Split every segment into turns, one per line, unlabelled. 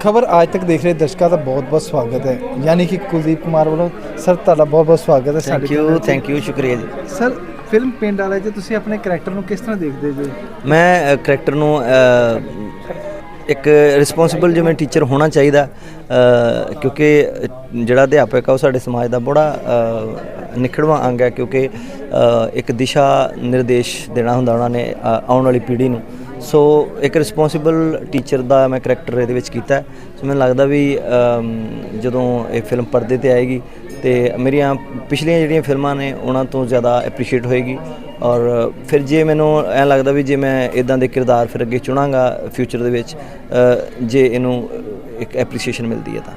ਖਬਰ ਅੱਜ ਤੱਕ ਦੇਖ ਰਹੇ ਦਰਸ਼ਕਾਂ ਦਾ ਬਹੁਤ-ਬਹੁਤ ਸਵਾਗਤ ਹੈ। ਯਾਨੀ ਕਿ ਕੁਲਦੀਪ ਕੁਮਾਰ ਵੱਲੋਂ ਸਰ ਤੁਹਾਡਾ ਬਹੁਤ-ਬਹੁਤ ਸਵਾਗਤ ਹੈ
ਥੈਂਕ ਯੂ ਥੈਂਕ ਯੂ ਸ਼ੁਕਰੀਆ ਜੀ।
ਸਰ ਫਿਲਮ ਪਿੰਡ ਵਾਲੇ 'ਚ ਤੁਸੀਂ ਆਪਣੇ ਕੈਰੈਕਟਰ ਨੂੰ ਕਿਸ ਤਰ੍ਹਾਂ ਦੇਖਦੇ ਜੀ?
ਮੈਂ ਕਰੈਕਟਰ ਨੂੰ ਇੱਕ ਰਿਸਪੌਂਸਿਬਲ ਜਿਵੇਂ ਟੀਚਰ ਹੋਣਾ ਚਾਹੀਦਾ ਕਿਉਂਕਿ ਜਿਹੜਾ ਅਧਿਆਪਕ ਆ ਉਹ ਸਾਡੇ ਸਮਾਜ ਦਾ ਬੜਾ ਨਿਖੜਵਾਂ ਅੰਗ ਹੈ ਕਿਉਂਕਿ ਇੱਕ ਦਿਸ਼ਾ ਨਿਰਦੇਸ਼ ਦੇਣਾ ਹੁੰਦਾ ਉਹਨਾਂ ਨੇ ਆਉਣ ਵਾਲੀ ਪੀੜ੍ਹੀ ਨੂੰ। ਸੋ ਇੱਕ ਰਿਸਪੌਂਸਿਬਲ ਟੀਚਰ ਦਾ ਮੈਂ ਕਰੈਕਟਰ ਇਹਦੇ ਵਿੱਚ ਕੀਤਾ ਸੋ ਮੈਨੂੰ ਲੱਗਦਾ ਵੀ ਜਦੋਂ ਇਹ ਫਿਲਮ ਪਰਦੇ ਤੇ ਆਏਗੀ ਤੇ ਮੇਰੀਆਂ ਪਿਛਲੀਆਂ ਜਿਹੜੀਆਂ ਫਿਲਮਾਂ ਨੇ, ਉਹਨਾਂ ਤੋਂ ਜ਼ਿਆਦਾ ਐਪਰੀਸ਼ੀਏਟ ਹੋਏਗੀ। ਔਰ ਫਿਰ ਜੇ ਮੈਨੂੰ ਐਂ ਲੱਗਦਾ ਵੀ ਜੇ ਮੈਂ ਇਦਾਂ ਦੇ ਕਿਰਦਾਰ ਫਿਰ ਅੱਗੇ ਚੁਣਾਂਗਾ ਫਿਊਚਰ ਦੇ ਵਿੱਚ ਜੇ ਇਹਨੂੰ ਇੱਕ ਐਪਰੀਸ਼ੀਏਸ਼ਨ ਮਿਲਦੀ ਹੈ ਤਾਂ।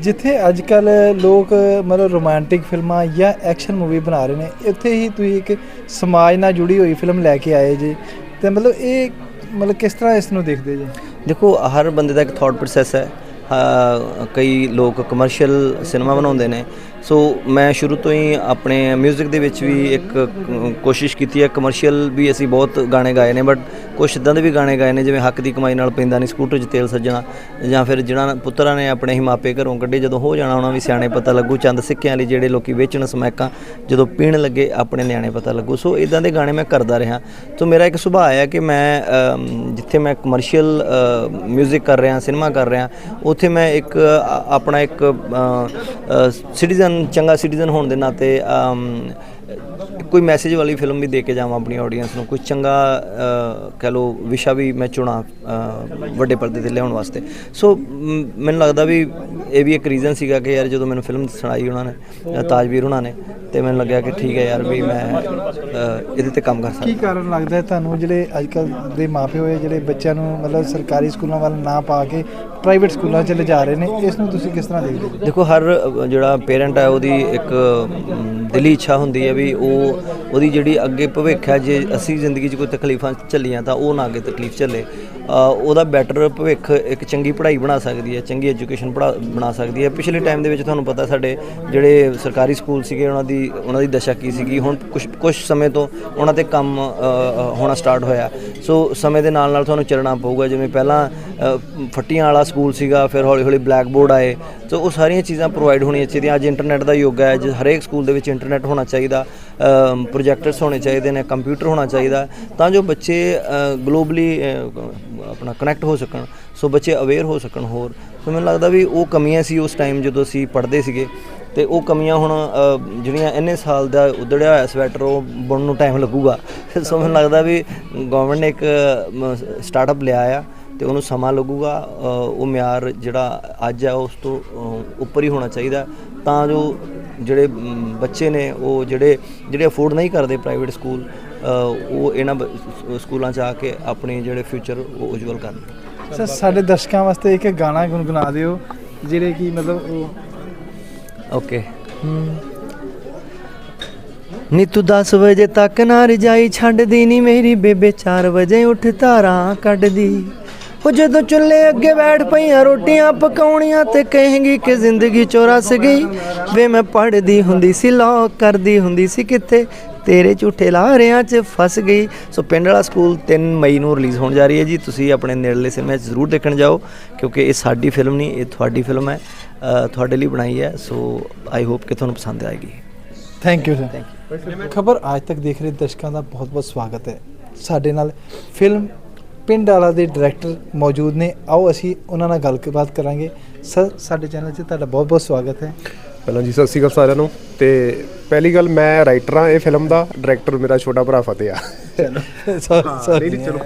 ਜਿੱਥੇ ਅੱਜ ਕੱਲ ਲੋਕ ਮਤਲਬ ਰੋਮਾਂਟਿਕ ਫਿਲਮਾਂ ਜਾਂ ਐਕਸ਼ਨ ਮੂਵੀ ਬਣਾ ਰਹੇ ਨੇ, ਇੱਥੇ ਹੀ ਤੁਸੀਂ ਇੱਕ ਸਮਾਜ ਨਾਲ ਜੁੜੀ ਹੋਈ ਫਿਲਮ ਲੈ ਕੇ ਆਏ ਜੀ। ਤੇ ਮਤਲਬ ਇਹ ਮਤਲਬ ਕਿਸ ਤਰ੍ਹਾਂ ਇਸ ਨੂੰ ਦੇਖਦੇ ਜੀ?
ਦੇਖੋ, ਹਰ ਬੰਦੇ ਦਾ ਇੱਕ ਥਾਟ ਪ੍ਰੋਸੈਸ ਹੈ। ਕਈ ਲੋਕ ਕਮਰਸ਼ੀਅਲ ਸਿਨੇਮਾ ਬਣਾਉਂਦੇ ਨੇ। ਸੋ ਮੈਂ ਸ਼ੁਰੂ ਤੋਂ ਹੀ ਆਪਣੇ 뮤직 ਦੇ ਵਿੱਚ ਵੀ ਇੱਕ ਕ- ਕੋਸ਼ਿਸ਼ ਕੀਤੀ ਹੈ ਕਮਰਸ਼ੀਅਲ ਵੀ ਅਸੀਂ ਬਹੁਤ ਗਾਣੇ ਗਾਏ ਨੇ ਬਟ ਕੁਛ ਇਦਾਂ ਦੇ ਵੀ ਗਾਣੇ ਗਾਏ ਨੇ ਜਿਵੇਂ ਹੱਕ ਦੀ ਕਮਾਈ ਨਾਲ ਪੈਂਦਾ ਨਹੀਂ ਸਕੂਟਰ 'ਚ ਤੇਲ ਸੱਜਣਾ ਜਾਂ ਫਿਰ ਜਿਹਨਾਂ ਪੁੱਤਰਾਂ ਨੇ ਆਪਣੇ ਹੀ ਮਾਪੇ ਘਰੋਂ ਕੱਢੇ ਜਦੋਂ ਹੋ ਜਾਣਾ ਉਹਨਾਂ ਵੀ ਸਿਆਣੇ ਪਤਾ ਲੱਗੂ ਚੰਦ ਸਿੱਕਿਆਂ ਲਈ ਜਿਹੜੇ ਲੋਕੀ ਵੇਚਣ ਸਮੈਕਾਂ ਜਦੋਂ ਪੀਣ ਲੱਗੇ ਆਪਣੇ ਨਿਆਣੇ ਪਤਾ ਲੱਗੂ ਸੋ ਇਦਾਂ ਦੇ ਗਾਣੇ ਮੈਂ ਕਰਦਾ ਰਿਹਾ ਸੋ ਮੇਰਾ ਇੱਕ ਸੁਭਾਅ ਹੈ ਕਿ ਮੈਂ ਅਮ, ਜਿੱਥੇ ਮੈਂ ਕਮਰਸ਼ੀਅਲ 뮤직 ਕਰ ਰਿਹਾ ਸਿਨੇਮਾ ਕਰ ਰਿਹਾ ਉੱਥੇ ਮੈਂ ਇੱਕ ਅ, ਆਪਣਾ ਇੱਕ ਸਿਟੀਜ਼ਨ ਚੰਗਾ ਸਿਟੀਜ਼ਨ ਹੋਣ ਦੇ ਨਾਤੇ ਕੋਈ ਮੈਸੇਜ ਵਾਲੀ ਫਿਲਮ ਵੀ ਦੇ ਕੇ ਜਾਵਾਂ ਆਪਣੀ ਆਡੀਅנס ਨੂੰ ਕੋਈ ਚੰਗਾ ਅ, ਕਹਿ ਲਓ ਵਿਸ਼ਾ ਵੀ ਮੈਂ ਚੁਣਾ ਵੱਡੇ ਪਰਦੇ ਤੇ ਲਿਆਉਣ ਵਾਸਤੇ। ਸੋ ਮੈਨੂੰ ਲੱਗਦਾ ਵੀ ਇਹ ਵੀ ਇੱਕ ਰੀਜ਼ਨ ਸੀਗਾ ਕਿ ਯਾਰ ਜਦੋਂ ਮੈਨੂੰ ਫਿਲਮ ਸੁਣਾਈ ਉਹਨਾਂ ਨੇ ਅ, ਤਾਜਵੀਰ ਉਹਨਾਂ ਨੇ ਤੇ ਮੈਨੂੰ ਲੱਗਿਆ ਕਿ ਠੀਕ ਹੈ ਯਾਰ ਵੀ ਮੈਂ ਇਹਦੇ ਤੇ ਕੰਮ ਕਰ ਸਕਦਾ।
ਕੀ ਕਾਰਨ ਲੱਗਦਾ ਤੁਹਾਨੂੰ ਜਿਹੜੇ ਅੱਜ ਕੱਲ ਦੇ ਮਾਪੇ ਹੋਏ ਜਿਹੜੇ ਬੱਚਿਆਂ ਨੂੰ ਮਤਲਬ ਸਰਕਾਰੀ ਸਕੂਲਾਂ ਵੱਲ ਨਾ ਪਾ ਕੇ ਪ੍ਰਾਈਵੇਟ ਸਕੂਲਾਂ 'ਚ ਲਿਜਾ ਰਹੇ ਨੇ। ਇਸ ਨੂੰ ਤੁਸੀਂ ਕਿਸ ਤਰ੍ਹਾਂ ਦੇਖਦੇ ਹੋ?
ਦੇਖੋ ਹਰ ਜਿਹੜਾ ਪੇਰੈਂਟ ਹੈ ਉਹਦੀ ਇੱਕ ਅਮ, ਦਿਲੀ ਇੱਛਾ ਹੁੰਦੀ ਹੈ ਵੀ ਉਹ ਉਹਦੀ ਜਿਹੜੀ ਅੱਗੇ ਭਵਿੱਖ ਹੈ ਜੇ ਅਸੀਂ ਜ਼ਿੰਦਗੀ 'ਚ ਕੋਈ ਤਕਲੀਫਾਂ ਝੱਲੀਆਂ ਤਾਂ ਉਹ ਨਾ ਅੱਗੇ ਤਕਲੀਫ ਝੱਲੇ। ਉਹਦਾ ਬੈਟਰ ਭਵਿੱਖ ਇੱਕ ਚੰਗੀ ਪੜ੍ਹਾਈ ਬਣਾ ਸਕਦੀ ਹੈ ਚੰਗੀ ਐਜੂਕੇਸ਼ਨ ਪੜ੍ਹਾ ਬਣਾ ਸਕਦੀ ਹੈ। ਪਿਛਲੇ ਟਾਈਮ ਦੇ ਵਿੱਚ ਤੁਹਾਨੂੰ ਪਤਾ ਸਾਡੇ ਜਿਹੜੇ ਸਰਕਾਰੀ ਸਕੂਲ ਸੀਗੇ ਉਹਨਾਂ ਦੀ ਉਹਨਾਂ ਦੀ ਦਸ਼ਾ ਕੀ ਸੀਗੀ? ਹੁਣ ਕੁਝ ਕੁਝ ਸਮੇਂ ਤੋਂ ਉਹਨਾਂ ਤੇ ਕੰਮ ਹੋਣਾ ਸਟਾਰਟ ਹੋਇਆ। ਸੋ ਸਮੇਂ ਦੇ ਨਾਲ ਨਾਲ ਤੁਹਾਨੂੰ ਚੱਲਣਾ ਪਊਗਾ। ਜਿਵੇਂ ਪਹਿਲਾਂ ਫੱਟੀਆਂ ਵਾਲਾ ਸਕੂਲ ਸੀਗਾ, ਫਿਰ ਹੌਲੀ ਹੌਲੀ ਬਲੈਕ ਬੋਰਡ ਆਏ। ਸੋ ਉਹ ਸਾਰੀਆਂ ਚੀਜ਼ਾਂ ਪ੍ਰੋਵਾਈਡ ਹੋਣੀਆਂ ਚਾਹੀਦੀਆਂ। ਅੱਜ ਇੰਟਰਨੈਟ ਦਾ ਯੁੱਗ ਹੈ ਜਿ ਹਰੇਕ ਸਕੂਲ ਦੇ ਵਿੱਚ ਇੰਟਰਨੈਟ ਹੋਣਾ ਚਾਹੀਦਾ ਪ੍ਰੋਜੈਕਟਰਸ ਹੋਣੇ ਚਾਹੀਦੇ ਨੇ ਕੰਪਿਊਟਰ ਹੋਣਾ ਚਾਹੀਦਾ। ਤਾਂ ਜੋ ਬੱਚੇ ਗਲੋਬਲੀ ਆਪਣਾ ਕਨੈਕਟ ਹੋ ਸਕਣ, ਸੋ ਬੱਚੇ ਅਵੇਅਰ ਹੋ ਸਕਣ ਹੋਰ। ਸੋ ਮੈਨੂੰ ਲੱਗਦਾ ਵੀ ਉਹ ਕਮੀਆਂ ਸੀ ਉਸ ਟਾਈਮ ਜਦੋਂ ਅਸੀਂ ਪੜ੍ਹਦੇ ਸੀਗੇ। ਤੇ ਉਹ ਕਮੀਆਂ ਹੁਣ ਜਿਹੜੀਆਂ ਇੰਨੇ ਸਾਲ ਦਾ ਉਧੜਿਆ ਹੋਇਆ ਸਵੈਟਰ ਉਹ ਬੁਣਨ ਨੂੰ ਟਾਈਮ ਲੱਗੂਗਾ। ਸੋ ਮੈਨੂੰ ਲੱਗਦਾ ਵੀ ਗਵਰਨਮੈਂਟ ਨੇ ਇੱਕ ਸਟਾਰਟਅਪ ਲਿਆ ਆ। ਤੇ ਉਹਨੂੰ ਸਮਾਂ ਲੱਗੂਗਾ ਉਹ ਮਿਆਰ ਜਿਹੜਾ ਅੱਜ ਆ ਉਸ ਤੋਂ ਉੱਪਰ ਹੀ ਹੋਣਾ ਚਾਹੀਦਾ ਤਾਂ ਜੋ ਜਿਹੜੇ ਬੱਚੇ ਨੇ ਉਹ ਜਿਹੜੇ ਜਿਹੜੇ ਅਫੋਰਡ ਨਹੀਂ ਕਰਦੇ ਪ੍ਰਾਈਵੇਟ ਸਕੂਲ ਉਹ ਇਹਨਾਂ ਸਕੂਲਾਂ 'ਚ ਆ ਕੇ ਆਪਣੇ ਜਿਹੜੇ ਫਿਊਚਰ ਉਹ ਉਜਵਲ ਕਰਨ।
ਸਰ ਸਾਡੇ ਦਰਸ਼ਕਾਂ ਵਾਸਤੇ ਇੱਕ ਗਾਣਾ ਗੁੰਗੁਣਾ ਦਿਓ ਜਿਹੜੇ ਕਿ ਮਤਲਬ ਉਹ
ਓਕੇ। ਨੀ ਤੂੰ 10 ਵਜੇ ਤੱਕ ਨਾ ਰਜਾਈ ਛੱਡਦੀ ਨੀ ਮੇਰੀ ਬੇਬੇ 4 ਵਜੇ ਉੱਠ ਧਾਰਾਂ ਕੱਢਦੀ। ਉਹ ਜਦੋਂ ਚੁੱਲ੍ਹੇ ਅੱਗੇ ਬੈਠ ਪਈਆਂ ਰੋਟੀਆਂ ਪਕਾਉਣੀਆਂ ਤੇ ਕਹੇਂਗੀ ਕਿ ਜ਼ਿੰਦਗੀ ਚੋਰਸ ਗਈ। ਵੇ ਮੈਂ ਪੜਦੀ ਹੁੰਦੀ ਸੀ ਲੋ ਕਰਦੀ ਹੁੰਦੀ ਸੀ ਕਿੱਥੇ? ਤੇਰੇ ਝੂਠੇ ਲਾਰਿਆਂ 'ਚ ਫਸ ਗਈ। ਸੋ ਪਿੰਡ ਵਾਲਾ ਸਕੂਲ 3 ਮਈ ਨੂੰ ਰਿਲੀਜ਼ ਹੋਣ ਜਾ ਰਹੀ ਹੈ ਜੀ। ਤੁਸੀਂ ਆਪਣੇ ਨੇੜਲੇ ਸਿਨੇਮਾ 'ਚ ਜ਼ਰੂਰ ਦੇਖਣ ਜਾਓ ਕਿਉਂਕਿ ਇਹ ਸਾਡੀ ਫਿਲਮ ਨਹੀਂ ਇਹ ਤੁਹਾਡੀ ਫਿਲਮ ਹੈ ਤੁਹਾਡੇ ਲਈ ਬਣਾਈ ਹੈ। ਸੋ ਆਈ ਹੋਪ ਕਿ ਤੁਹਾਨੂੰ ਪਸੰਦ ਆਏਗੀ।
ਥੈਂਕ ਯੂ ਸਰ ਖਬਰ ਅੱਜ ਤੱਕ ਦੇਖ ਰਹੇ ਦਰਸ਼ਕਾਂ ਦਾ ਬਹੁਤ-ਬਹੁਤ ਸਵਾਗਤ ਹੈ। ਸਾਡੇ ਨਾਲ ਫਿਲਮ ਪਿੰਡ ਵਾਲਾ ਦੇ ਡਾਇਰੈਕਟਰ ਮੌਜੂਦ ਨੇ। ਆਓ ਅਸੀਂ ਉਹਨਾਂ ਨਾਲ ਗੱਲਬਾਤ ਕਰਾਂਗੇ। ਸਰ ਸਾਡੇ ਚੈਨਲ 'ਚ ਤੁਹਾਡਾ ਬਹੁਤ-ਬਹੁਤ ਸਵਾਗਤ ਹੈ।
ਪਹਿਲਾਂ ਜੀ ਸਤਿ ਸ਼੍ਰੀ ਅਕਾਲ ਸਾਰਿਆਂ ਨੂੰ। ਤੇ ਪਹਿਲੀ ਗੱਲ ਮੈਂ ਰਾਈਟਰ ਆ ਇਹ ਫਿਲਮ ਦਾ। ਡਾਇਰੈਕਟਰ ਮੇਰਾ ਛੋਟਾ ਭਰਾ ਫਤਿਹ ਆ।
ਸੌਰੀ
ਨਹੀਂ ਨਹੀਂ ਚਲੋ।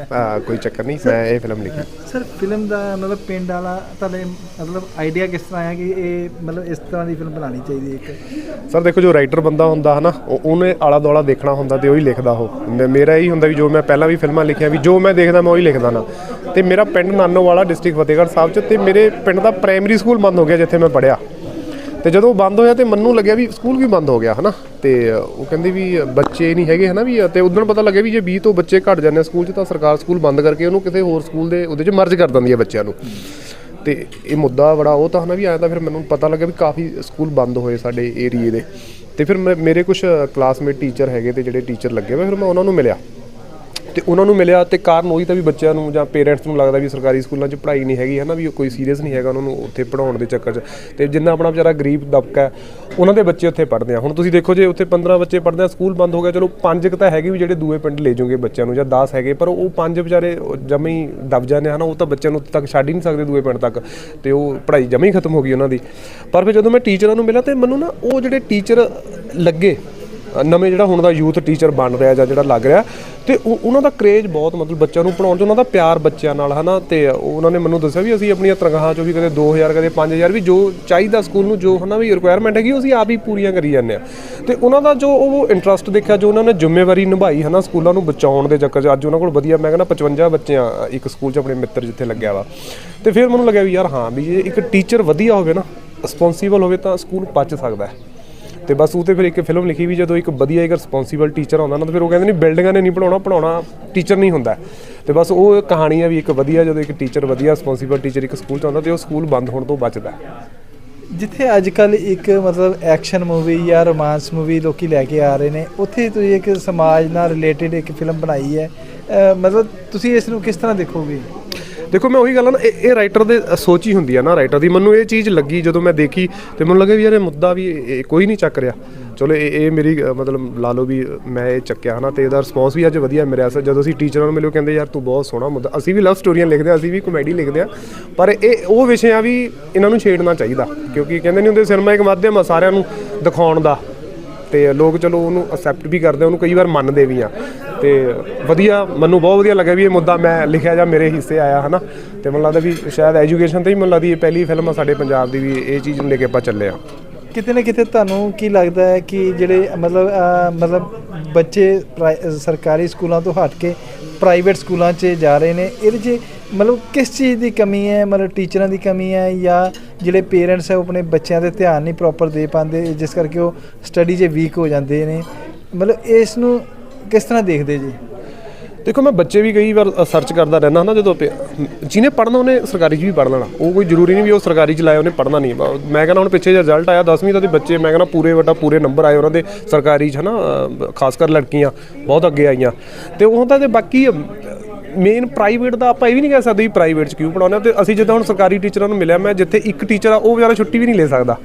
ਕੋਈ ਚੱਕਰ ਨਹੀਂ ਮੈਂ ਇਹ ਫਿਲਮ ਲਿਖੀ।
ਸਰ ਫਿਲਮ ਦਾ ਮਤਲਬ ਪਿੰਡ ਵਾਲਾ ਤੁਹਾਡੇ ਮਤਲਬ ਆਈਡੀਆ ਕਿਸ ਤਰ੍ਹਾਂ ਆਇਆ ਕਿ ਇਹ ਮਤਲਬ ਇਸ ਤਰ੍ਹਾਂ ਦੀ ਫਿਲਮ ਬਣਾਉਣੀ ਚਾਹੀਦੀ ਹੈ ਇੱਕ?
ਸਰ ਦੇਖੋ ਜੋ ਰਾਈਟਰ ਬੰਦਾ ਹੁੰਦਾ ਹਨਾ ਉਹ- ਉਹਨੇ ਆਲਾ ਦੁਆਲਾ ਦੇਖਣਾ ਹੁੰਦਾ ਤੇ ਉਹੀ ਲਿਖਦਾ ਉਹ। ਮੇ- ਮੇਰਾ ਇਹੀ ਹੁੰਦਾ ਵੀ ਜੋ ਮੈਂ ਪਹਿਲਾਂ ਵੀ ਫਿਲਮਾਂ ਲਿਖੀਆਂ ਵੀ ਜੋ ਮੈਂ ਦੇਖਦਾ ਮੈਂ ਉਹੀ ਲਿਖਦਾ ਨਾ। ਤੇ ਮੇਰਾ ਪਿੰਡ ਨਾਨੋਵਾਲਾ ਡਿਸਟ੍ਰਿਕਟ ਫਤਿਹਗੜ੍ਹ ਸਾਹਿਬ ਚ ਤੇ ਮੇਰੇ ਪਿੰਡ ਦਾ ਪ੍ਰਾਇਮਰੀ ਸਕੂਲ ਬੰਦ ਹੋ ਗਿਆ ਜਿੱਥੇ ਮੈਂ ਪੜਿਆ ਤੇ ਜਦੋਂ ਬੰਦ ਹੋਇਆ ਤੇ ਮੈਨੂੰ ਲੱਗਿਆ ਵੀ ਸਕੂਲ ਵੀ ਬੰਦ ਹੋ ਗਿਆ, ਹਨਾ? ਤੇ ਉਹ ਕਹਿੰਦੇ ਵੀ ਬੱਚੇ ਨਹੀਂ ਹੈਗੇ, ਹਨਾ ਵੀ, ਤੇ ਉਦੋਂ ਪਤਾ ਲੱਗਿਆ ਵੀ ਜੇ 20 ਤੋਂ ਬੱਚੇ ਘਟ ਜਾਂਦੇ ਆ ਸਕੂਲ 'ਚ ਤਾਂ ਸਰਕਾਰ ਸਕੂਲ ਬੰਦ ਕਰਕੇ ਉਹਨੂੰ ਕਿਸੇ ਹੋਰ ਸਕੂਲ ਦੇ ਉਹਦੇ 'ਚ ਮਰਜ ਕਰ ਦਿੰਦੀ ਹੈ ਬੱਚਿਆਂ ਨੂੰ। ਤੇ ਇਹ ਮੁੱਦਾ ਬੜਾ ਉਹ ਤਾਂ, ਹਨਾ ਵੀ ਆਇਆ ਤਾਂ ਫਿਰ ਮੈਨੂੰ ਪਤਾ ਲੱਗਾ ਵੀ ਕਾਫੀ ਸਕੂਲ ਬੰਦ ਹੋਏ ਸਾਡੇ ਏਰੀਏ ਦੇ। ਤੇ ਫਿਰ ਮੈਂ- ਮੇਰੇ ਕੁਝ ਕਲਾਸਮੇਟ ਟੀਚਰ ਹੈਗੇ ਤੇ ਜਿਹੜੇ ਟੀਚਰ ਲੱਗੇ ਹੋਏ, ਫਿਰ ਮੈਂ ਉਹਨਾਂ ਨੂੰ ਮਿਲਿਆ। ਤੇ ਉਹਨਾਂ ਨੂੰ ਮਿਲਿਆ ਤੇ ਕਾਰਨ ਉਹੀ ਤਾਂ ਵੀ ਬੱਚਿਆਂ ਨੂੰ ਜਾਂ ਪੇਰੈਂਟਸ ਨੂੰ ਲੱਗਦਾ ਵੀ ਸਰਕਾਰੀ ਸਕੂਲਾਂ 'ਚ ਪੜ੍ਹਾਈ ਨਹੀਂ ਹੈਗੀ ਹੈ ਨਾ ਵੀ ਉਹ ਕੋਈ ਸੀਰੀਅਸ ਨਹੀਂ ਹੈਗਾ ਉਹਨਾਂ ਨੂੰ ਉੱਥੇ ਪੜਾਉਣ ਦੇ ਚੱਕਰ 'ਚ। ਤੇ ਜਿੰਨਾ ਆਪਣਾ ਵਿਚਾਰਾ ਗਰੀਬ ਦਬਕਾ ਉਹਨਾਂ ਦੇ ਬੱਚੇ ਉੱਥੇ ਪੜ੍ਹਦੇ ਆ। ਹੁਣ ਤੁਸੀਂ ਦੇਖੋ ਜੇ ਉੱਥੇ 15 ਬੱਚੇ ਪੜ੍ਹਦੇ ਆ, ਸਕੂਲ ਬੰਦ ਹੋ ਗਿਆ, ਚਲੋ ਪੰਜ ਕੁ ਤਾਂ ਹੈਗੇ ਵੀ ਜਿਹੜੇ ਦੂਏ ਪਿੰਡ ਲੈ ਜਾਓਗੇ ਬੱਚਿਆਂ ਨੂੰ ਜਾਂ 10 ਹੈਗੇ, ਪਰ ਉਹ ਪੰਜ ਵਿਚਾਰੇ ਜਮੇ ਹੀ ਦਬ ਜਾਂਦੇ ਹਨ, ਉਹ ਤਾਂ ਬੱਚਿਆਂ ਨੂੰ ਉੱਥੇ ਤੱਕ ਛੱਡ ਹੀ ਨਹੀਂ ਸਕਦੇ ਦੂਏ ਪਿੰਡ ਤੱਕ ਤੇ ਉਹ ਪੜ੍ਹਾਈ ਜਮੇ ਹੀ ਖਤਮ ਹੋ ਗਈ ਉਹਨਾਂ ਦੀ। ਪਰ ਫਿਰ ਜਦੋਂ ਮੈਂ ਟੀਚਰਾਂ ਨੂੰ ਮਿਲਿਆ ਤੇ ਮੈਨੂੰ ਨਾ ਉਹ ਜਿਹੜੇ ਟੀਚਰ ਲੱਗੇ ਨਵੇਂ ਜਿਹੜਾ ਹੁਣ ਦਾ ਯੂਥ ਟੀਚਰ ਬਣ ਰਿਹਾ ਜਾਂ ਜਿਹੜਾ ਲੱਗ ਰਿਹਾ, ਤੇ ਉਹਨਾਂ ਦਾ ਕਰੇਜ ਬਹੁਤ ਮਤਲਬ ਬੱਚਿਆਂ ਨੂੰ ਪੜਾਉਣ 'ਚ, ਉਹਨਾਂ ਦਾ ਪਿਆਰ ਬੱਚਿਆਂ ਨਾਲ, ਹਨਾ? ਤੇ ਉਹਨਾਂ ਨੇ ਮੈਨੂੰ ਦੱਸਿਆ ਵੀ ਅਸੀਂ ਆਪਣੀਆਂ ਤਨਖਾਹਾਂ 'ਚੋਂ ਵੀ ਕਦੇ 2000 ਕਦੇ 5000 ਵੀ ਜੋ ਚਾਹੀਦਾ ਸਕੂਲ ਨੂੰ, ਜੋ ਹਨਾ ਵੀ ਰਿਕੁਆਇਰਮੈਂਟ ਹੈਗੀ, ਉਹ ਅਸੀਂ ਆਪ ਹੀ ਪੂਰੀਆਂ ਕਰੀ ਜਾਂਦੇ ਆ ਤੇ ਉਹਨਾਂ ਦਾ ਜੋ ਉਹ ਇੰਟਰਸਟ ਦੇਖਿਆ, ਜੋ ਉਹਨਾਂ ਨੇ ਜ਼ਿੰਮੇਵਾਰੀ ਨਿਭਾਈ, ਹਨਾ, ਸਕੂਲਾਂ ਨੂੰ ਬਚਾਉਣ ਦੇ ਚੱਕਰ 'ਚ, ਅੱਜ ਉਹਨਾਂ ਕੋਲ ਵਧੀਆ, ਮੈਂ ਕਹਿੰਦਾ 55 ਬੱਚੇ ਆ ਇੱਕ ਸਕੂਲ 'ਚ ਆਪਣੇ ਮਿੱਤਰ ਜਿੱਥੇ ਲੱਗਿਆ ਵਾ। ਤੇ ਫਿਰ ਮੈਨੂੰ ਲੱਗਿਆ ਵੀ ਯਾਰ ਹਾਂ, ਵੀ ਜੇ ਇੱਕ ਟੀਚਰ ਵਧੀਆ ਹੋਵੇ ਨਾ ਰਿਸਪੌਂਸੀਬਲ ਹੋਵੇ ਤਾਂ ਸਕੂਲ ਬਚ ਸਕਦਾ ਹੈ। ਤੇ ਬਸ ਉਹ ਤੇ ਫਿਰ ਇੱਕ ਫਿਲਮ ਲਿਖੀ ਵੀ ਜਦੋਂ ਇੱਕ ਵਧੀਆ ਇੱਕ ਰਿਸਪੌਂਸੀਬਲ ਟੀਚਰ ਆਉਂਦਾ ਨਾ, ਤਾਂ ਫਿਰ ਉਹ ਕਹਿੰਦੇ ਨਹੀਂ ਬਿਲਡਿੰਗਾਂ ਨੇ ਨਹੀਂ ਪੜਾਉਣਾ ਪੜਾਉਣਾ ਟੀਚਰ ਨਹੀਂ ਹੁੰਦਾ। ਤੇ ਬਸ ਉਹ ਕਹਾਣੀ ਆ ਵੀ ਇੱਕ ਵਧੀਆ, ਜਦੋਂ ਇੱਕ ਟੀਚਰ ਵਧੀਆ ਰਿਸਪੌਂਸੀਬਲ ਟੀਚਰ ਇੱਕ ਸਕੂਲ ਚ ਆਉਂਦਾ, ਤੇ ਉਹ ਸਕੂਲ ਬੰਦ ਹੋਣ ਤੋਂ ਬਚਦਾ।
ਜਿੱਥੇ ਅੱਜ ਕੱਲ ਇੱਕ ਮਤਲਬ ਐਕਸ਼ਨ ਮੂਵੀ ਜਾਂ ਰੋਮਾਂਸ ਮੂਵੀ ਲੋਕੀ ਲੈ ਕੇ ਆ ਰਹੇ ਨੇ, ਉੱਥੇ ਤੁਸੀਂ ਇੱਕ ਸਮਾਜ ਨਾਲ ਰਿਲੇਟਡ ਇੱਕ ਫਿਲਮ ਬਣਾਈ ਹੈ। ਮਤਲਬ ਤੁਸੀਂ ਇਸ ਨੂੰ ਕਿਸ ਤਰ੍ਹਾਂ ਦੇਖੋਗੇ?
ਦੇਖੋ ਮੈਂ ਉਹੀ ਗੱਲ ਆ ਨਾ ਇਹ ਇਹ ਰਾਈਟਰ ਦੇ ਸੋਚ ਹੀ ਹੁੰਦੀ ਆ ਨਾ ਰਾਈਟਰ ਦੀ। ਮੈਨੂੰ ਇਹ ਚੀਜ਼ ਲੱਗੀ ਜਦੋਂ ਮੈਂ ਦੇਖੀ ਤੇ ਮੈਨੂੰ ਲੱਗਿਆ ਵੀ ਯਾਰ ਇਹ ਮੁੱਦਾ ਵੀ ਇਹ- ਇਹ ਕੋਈ ਨਹੀਂ ਚੱਕ ਰਿਹਾ। ਚਲੋ ਇਹ ਇਹ ਮੇਰੀ ਅ, ਮਤਲਬ ਲਾ ਲਓ ਵੀ ਮੈਂ ਇਹ ਚੱਕਿਆ ਹਨਾ ਤੇ ਇਹਦਾ ਰਿਸਪੌਂਸ ਵੀ ਅੱਜ ਵਧੀਆ ਮਿਲਿਆ। ਸਰ ਜਦੋਂ ਅਸੀਂ ਟੀਚਰਾਂ ਨੂੰ ਮਿਲਿਓ ਕਹਿੰਦੇ ਯਾਰ ਤੂੰ ਬਹੁਤ ਸੋਹਣਾ ਮੁੱਦਾ ਅਸੀਂ ਵੀ ਲਵ ਸਟੋਰੀਆਂ ਲਿਖਦੇ ਆ ਅਸੀਂ ਵੀ ਕਮੇਡੀ ਲਿਖਦੇ ਆ ਪਰ ਇਹ ਉਹ ਵਿਸ਼ਿਆਂ ਵੀ ਇਹਨਾਂ ਨੂੰ ਛੇੜਨਾ ਚਾਹੀਦਾ ਕਿਉਂਕਿ ਕਹਿੰਦੇ ਨਹੀਂ ਹੁੰਦੇ ਸਿਨੇਮਾ ਇੱਕ ਮਾਧਿਅਮ ਆ ਸਾਰਿਆਂ ਨੂੰ ਦਿਖਾਉਣ ਦਾ। ਤੇ ਲੋਕ ਚਲੋ ਉਹਨੂੰ ਅਸੈਪਟ ਵੀ ਕਰਦੇ ਉਹਨੂੰ ਕਈ ਵਾਰ ਮੰਨਦੇ ਵੀ ਆ। ਤੇ ਵਧੀਆ, ਮੈਨੂੰ ਬਹੁਤ ਵਧੀਆ ਲੱਗਿਆ ਵੀ ਇਹ ਮੁੱਦਾ ਮੈਂ ਲਿਖਿਆ ਜਾਂ ਮੇਰੇ ਹਿੱਸੇ ਆਇਆ, ਹਨਾ? ਤੇ ਮੈਨੂੰ ਲੱਗਦਾ ਵੀ ਸ਼ਾਇਦ ਐਜੂਕੇਸ਼ਨ ਤੇ ਹੀ ਮੈਨੂੰ ਲੱਗਦੀ ਇਹ ਪਹਿਲੀ ਫਿਲਮ ਆ ਸਾਡੇ ਪੰਜਾਬ ਦੀ ਵੀ ਇਹ ਚੀਜ਼ ਨੂੰ ਲੈ ਕੇ ਆਪਾਂ ਚੱਲੇ ਆ।
ਕਿਤੇ ਨਾ ਕਿਤੇ ਤੁਹਾਨੂੰ ਕੀ ਲੱਗਦਾ ਹੈ ਕਿ ਜਿਹੜੇ, ਮਤਲਬ ਮਤਲਬ ਬੱਚੇ ਪ੍ਰਾਈ- ਸਰਕਾਰੀ ਸਕੂਲਾਂ ਤੋਂ ਹਟ ਕੇ ਪ੍ਰਾਈਵੇਟ ਸਕੂਲਾਂ 'ਚ ਜਾ ਰਹੇ ਨੇ, ਇਹਦੇ 'ਚ ਮਤਲਬ ਕਿਸ ਚੀਜ਼ ਦੀ ਕਮੀ ਹੈ? ਮਤਲਬ ਟੀਚਰਾਂ ਦੀ ਕਮੀ ਹੈ ਜਾਂ ਜਿਹੜੇ ਪੇਰੈਂਟਸ ਹੈ ਉਹ ਆਪਣੇ ਬੱਚਿਆਂ ਦੇ ਧਿਆਨ ਨਹੀਂ ਪ੍ਰੋਪਰ ਦੇ ਪਾਉਂਦੇ ਜਿਸ ਕਰਕੇ ਉਹ ਸਟੱਡੀ 'ਚ ਵੀਕ ਹੋ ਜਾਂਦੇ ਨੇ? ਮਤਲਬ ਇਸ ਨੂੰ ਕਿਸ ਤਰ੍ਹਾਂ ਦੇਖਦੇ ਜੀ?
ਦੇਖੋ ਮੈਂ ਬੱਚੇ ਵੀ ਕਈ ਵਾਰ ਸਰਚ ਕਰਦਾ ਰਹਿੰਦਾ ਹਾਂ ਨਾ ਜਦੋਂ ਪੇ- ਜਿਹਨੇ ਪੜ੍ਹਨਾ ਉਹਨੇ ਸਰਕਾਰੀ 'ਚ ਵੀ ਪੜ੍ਹ ਲੈਣਾ। ਉਹ ਕੋਈ ਜ਼ਰੂਰੀ ਨਹੀਂ ਵੀ ਉਹ ਸਰਕਾਰੀ 'ਚ ਲਾਇਆ ਉਹਨੇ ਪੜ੍ਹਨਾ ਨਹੀਂ। ਬ- ਮੈਂ ਕਹਿੰਦਾ ਹੁਣ ਪਿੱਛੇ ਜਿਹਾ ਰਿਜ਼ਲਟ ਆਇਆ 10ਵੀਂ ਦਾ ਤੇ ਬੱਚੇ ਮੈਂ ਕਹਿੰਦਾ ਪੂਰੇ ਵੱਡਾ ਪੂਰੇ ਨੰਬਰ ਆਏ ਉਹਨਾਂ ਦੇ ਸਰਕਾਰੀ 'ਚ ਹਨਾ ਅ, ਖਾਸ ਕਰ ਲੜਕੀਆਂ ਬਹੁਤ ਅੱਗੇ ਆਈਆਂ। ਤੇ ਉਹ ਤਾਂ ਤੇ ਬਾਕੀ ਮੇਨ ਪ੍ਰਾਈਵੇਟ ਦਾ ਆਪਾਂ ਇਹ ਵੀ ਨਹੀਂ ਕਹਿ ਸਕਦੇ ਵੀ ਪ੍ਰਾਈਵੇਟ 'ਚ ਕਿਉਂ ਪੜਾਉਂਦੇ ਤੇ ਅਸੀਂ ਜਿੱਦਾਂ ਹੁਣ ਸਰਕਾਰੀ ਟੀਚਰਾਂ ਨੂੰ ਮਿਲਿਆ, ਮੈਂ ਜਿੱਥੇ ਇੱਕ ਟੀਚਰ ਆ, ਉਹ ਵਿਚਾਰਾ ਛੁੱਟੀ ਵੀ ਨਹੀਂ ਲੈ ਸਕਦਾ।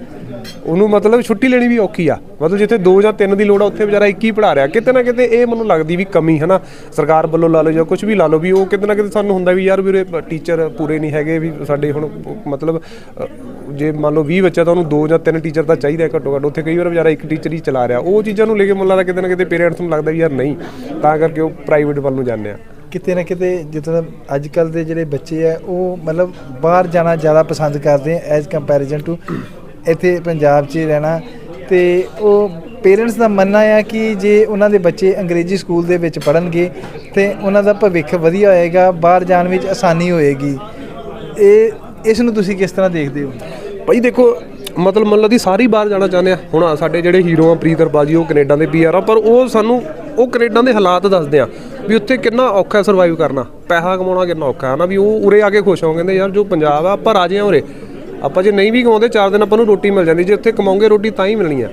ਉਹਨੂੰ ਮਤਲਬ ਛੁੱਟੀ ਲੈਣੀ ਵੀ ਔਖੀ ਆ। ਮਤਲਬ ਜਿੱਥੇ 2 ਜਾਂ 3 ਦੀ ਲੋੜ ਆ, ਉੱਥੇ ਵਿਚਾਰਾ ਇੱਕ ਹੀ ਪੜਾ ਰਿਹਾ। ਕਿਤੇ ਨਾ ਕਿਤੇ ਇਹ ਮੈਨੂੰ ਲੱਗਦੀ ਵੀ ਕਮੀ ਹੈ ਨਾ ਸਰਕਾਰ ਵੱਲੋਂ ਲਾ ਲਓ ਜਾਂ ਕੁਝ ਵੀ ਲਾ ਲਓ ਵੀ ਉਹ ਕਿਤੇ ਨਾ ਕਿਤੇ ਸਾਨੂੰ ਹੁੰਦਾ ਵੀ ਯਾਰ ਵੀਰੇ ਟੀਚਰ ਪੂਰੇ ਨਹੀਂ ਹੈਗੇ ਵੀ ਸਾਡੇ ਹੁਣ ਮਤਲਬ ਜੇ ਮੰਨ ਲਓ 20 ਬੱਚਾ ਤਾਂ ਉਹਨੂੰ 2 ਜਾਂ 3 ਟੀਚਰ ਤਾਂ ਚਾਹੀਦਾ ਘੱਟੋ ਘੱਟ। ਉੱਥੇ ਕਈ ਵਾਰ ਵਿਚਾਰਾ ਇੱਕ ਟੀਚਰ ਹੀ ਚਲਾ ਰਿਹਾ। ਉਹ ਚੀਜ਼ਾਂ ਨੂੰ ਲੈ ਕੇ ਮੈਨੂੰ ਲੱਗਦਾ ਕਿਤੇ ਨਾ ਕਿਤੇ ਪੇਰੈਂਟਸ ਨੂੰ ਲੱਗਦਾ ਵੀ ਯਾਰ ਨਹੀਂ, ਤਾਂ ਕਰਕੇ ਉਹ ਪ੍ਰਾਈਵੇਟ ਵੱਲ ਨੂੰ ਜਾਂਦੇ ਆ।
ਕਿਤੇ ਨਾ ਕਿਤੇ ਜਿੱਦਾਂ ਅੱਜ ਕੱਲ ਦੇ ਜਿਹੜੇ ਬੱਚੇ ਆ, ਉਹ ਮਤਲਬ ਬਾਹਰ ਜਾਣਾ ਜ਼ਿਆਦਾ ਪਸੰਦ ਕਰਦੇ ਆ ਐਜ਼ ਕੰਪੈਰੀਜ਼ਨ ਟੂ ਇੱਥੇ ਪੰਜਾਬ 'ਚ ਰਹਿਣਾ। ਤੇ ਉਹ ਪੇਰੈਂਟਸ ਦਾ ਮੰਨਣਾ ਆ ਕਿ ਜੇ ਉਹਨਾਂ ਦੇ ਬੱਚੇ ਅੰਗਰੇਜ਼ੀ ਸਕੂਲ ਦੇ ਵਿੱਚ ਪੜ੍ਹਨਗੇ, ਤੇ ਉਹਨਾਂ ਦਾ ਭਵਿੱਖ ਵਧੀਆ ਹੋਏਗਾ, ਬਾਹਰ ਜਾਣ ਵਿੱਚ ਆਸਾਨੀ ਹੋਏਗੀ। ਇਹ, ਇਸ ਨੂੰ ਤੁਸੀਂ ਕਿਸ ਤਰ੍ਹਾਂ ਦੇਖਦੇ ਹੋ?
ਭਾਈ ਦੇਖੋ, ਮਤਲਬ ਮਤਲਬ ਦੀ ਸਾਰੀ ਬਾਹਰ ਜਾਣਾ ਚਾਹੁੰਦੇ ਆ। ਹੁਣ ਸਾਡੇ ਜਿਹੜੇ ਹੀਰੋ ਆ, ਪ੍ਰੀਤ ਰਬਾਜੀ ਉਹ ਕੈਨੇਡਾ ਦੇ ਪੀਆਰ ਆ, ਪਰ ਉਹ ਸਾਨੂੰ ਉਹ ਕੈਨੇਡਾ ਦੇ ਹਾਲਾਤ ਦੱਸਦੇ ਆ ਵੀ ਉੱਥੇ ਕਿੰਨਾ ਔਖਾ ਸਰਵਾਈਵ ਕਰਨਾ। ਪੈਸਾ ਕਮਾਉਣਾ ਕਿੰਨਾ ਔਖਾ ਹੈ ਨਾ, ਵੀ ਉਹ ਉਰੇ ਆ ਕੇ ਖੁਸ਼ ਹੋ ਕਹਿੰਦੇ ਯਾਰ ਜੋ ਪੰਜਾਬ ਆ, ਆਪਾਂ ਰਾਜੇ ਆ ਉਰੇ। ਆਪਾਂ ਜੇ ਨਹੀਂ ਵੀ ਕਮਾਉਂਦੇ, ਚਾਰ ਦਿਨ ਆਪਾਂ ਨੂੰ ਰੋਟੀ ਮਿਲ ਜਾਂਦੀ, ਜੇ ਉੱਥੇ ਕਮਾਉਂਗੇ ਰੋਟੀ ਤਾਂ ਹੀ ਮਿਲਣੀ ਆ।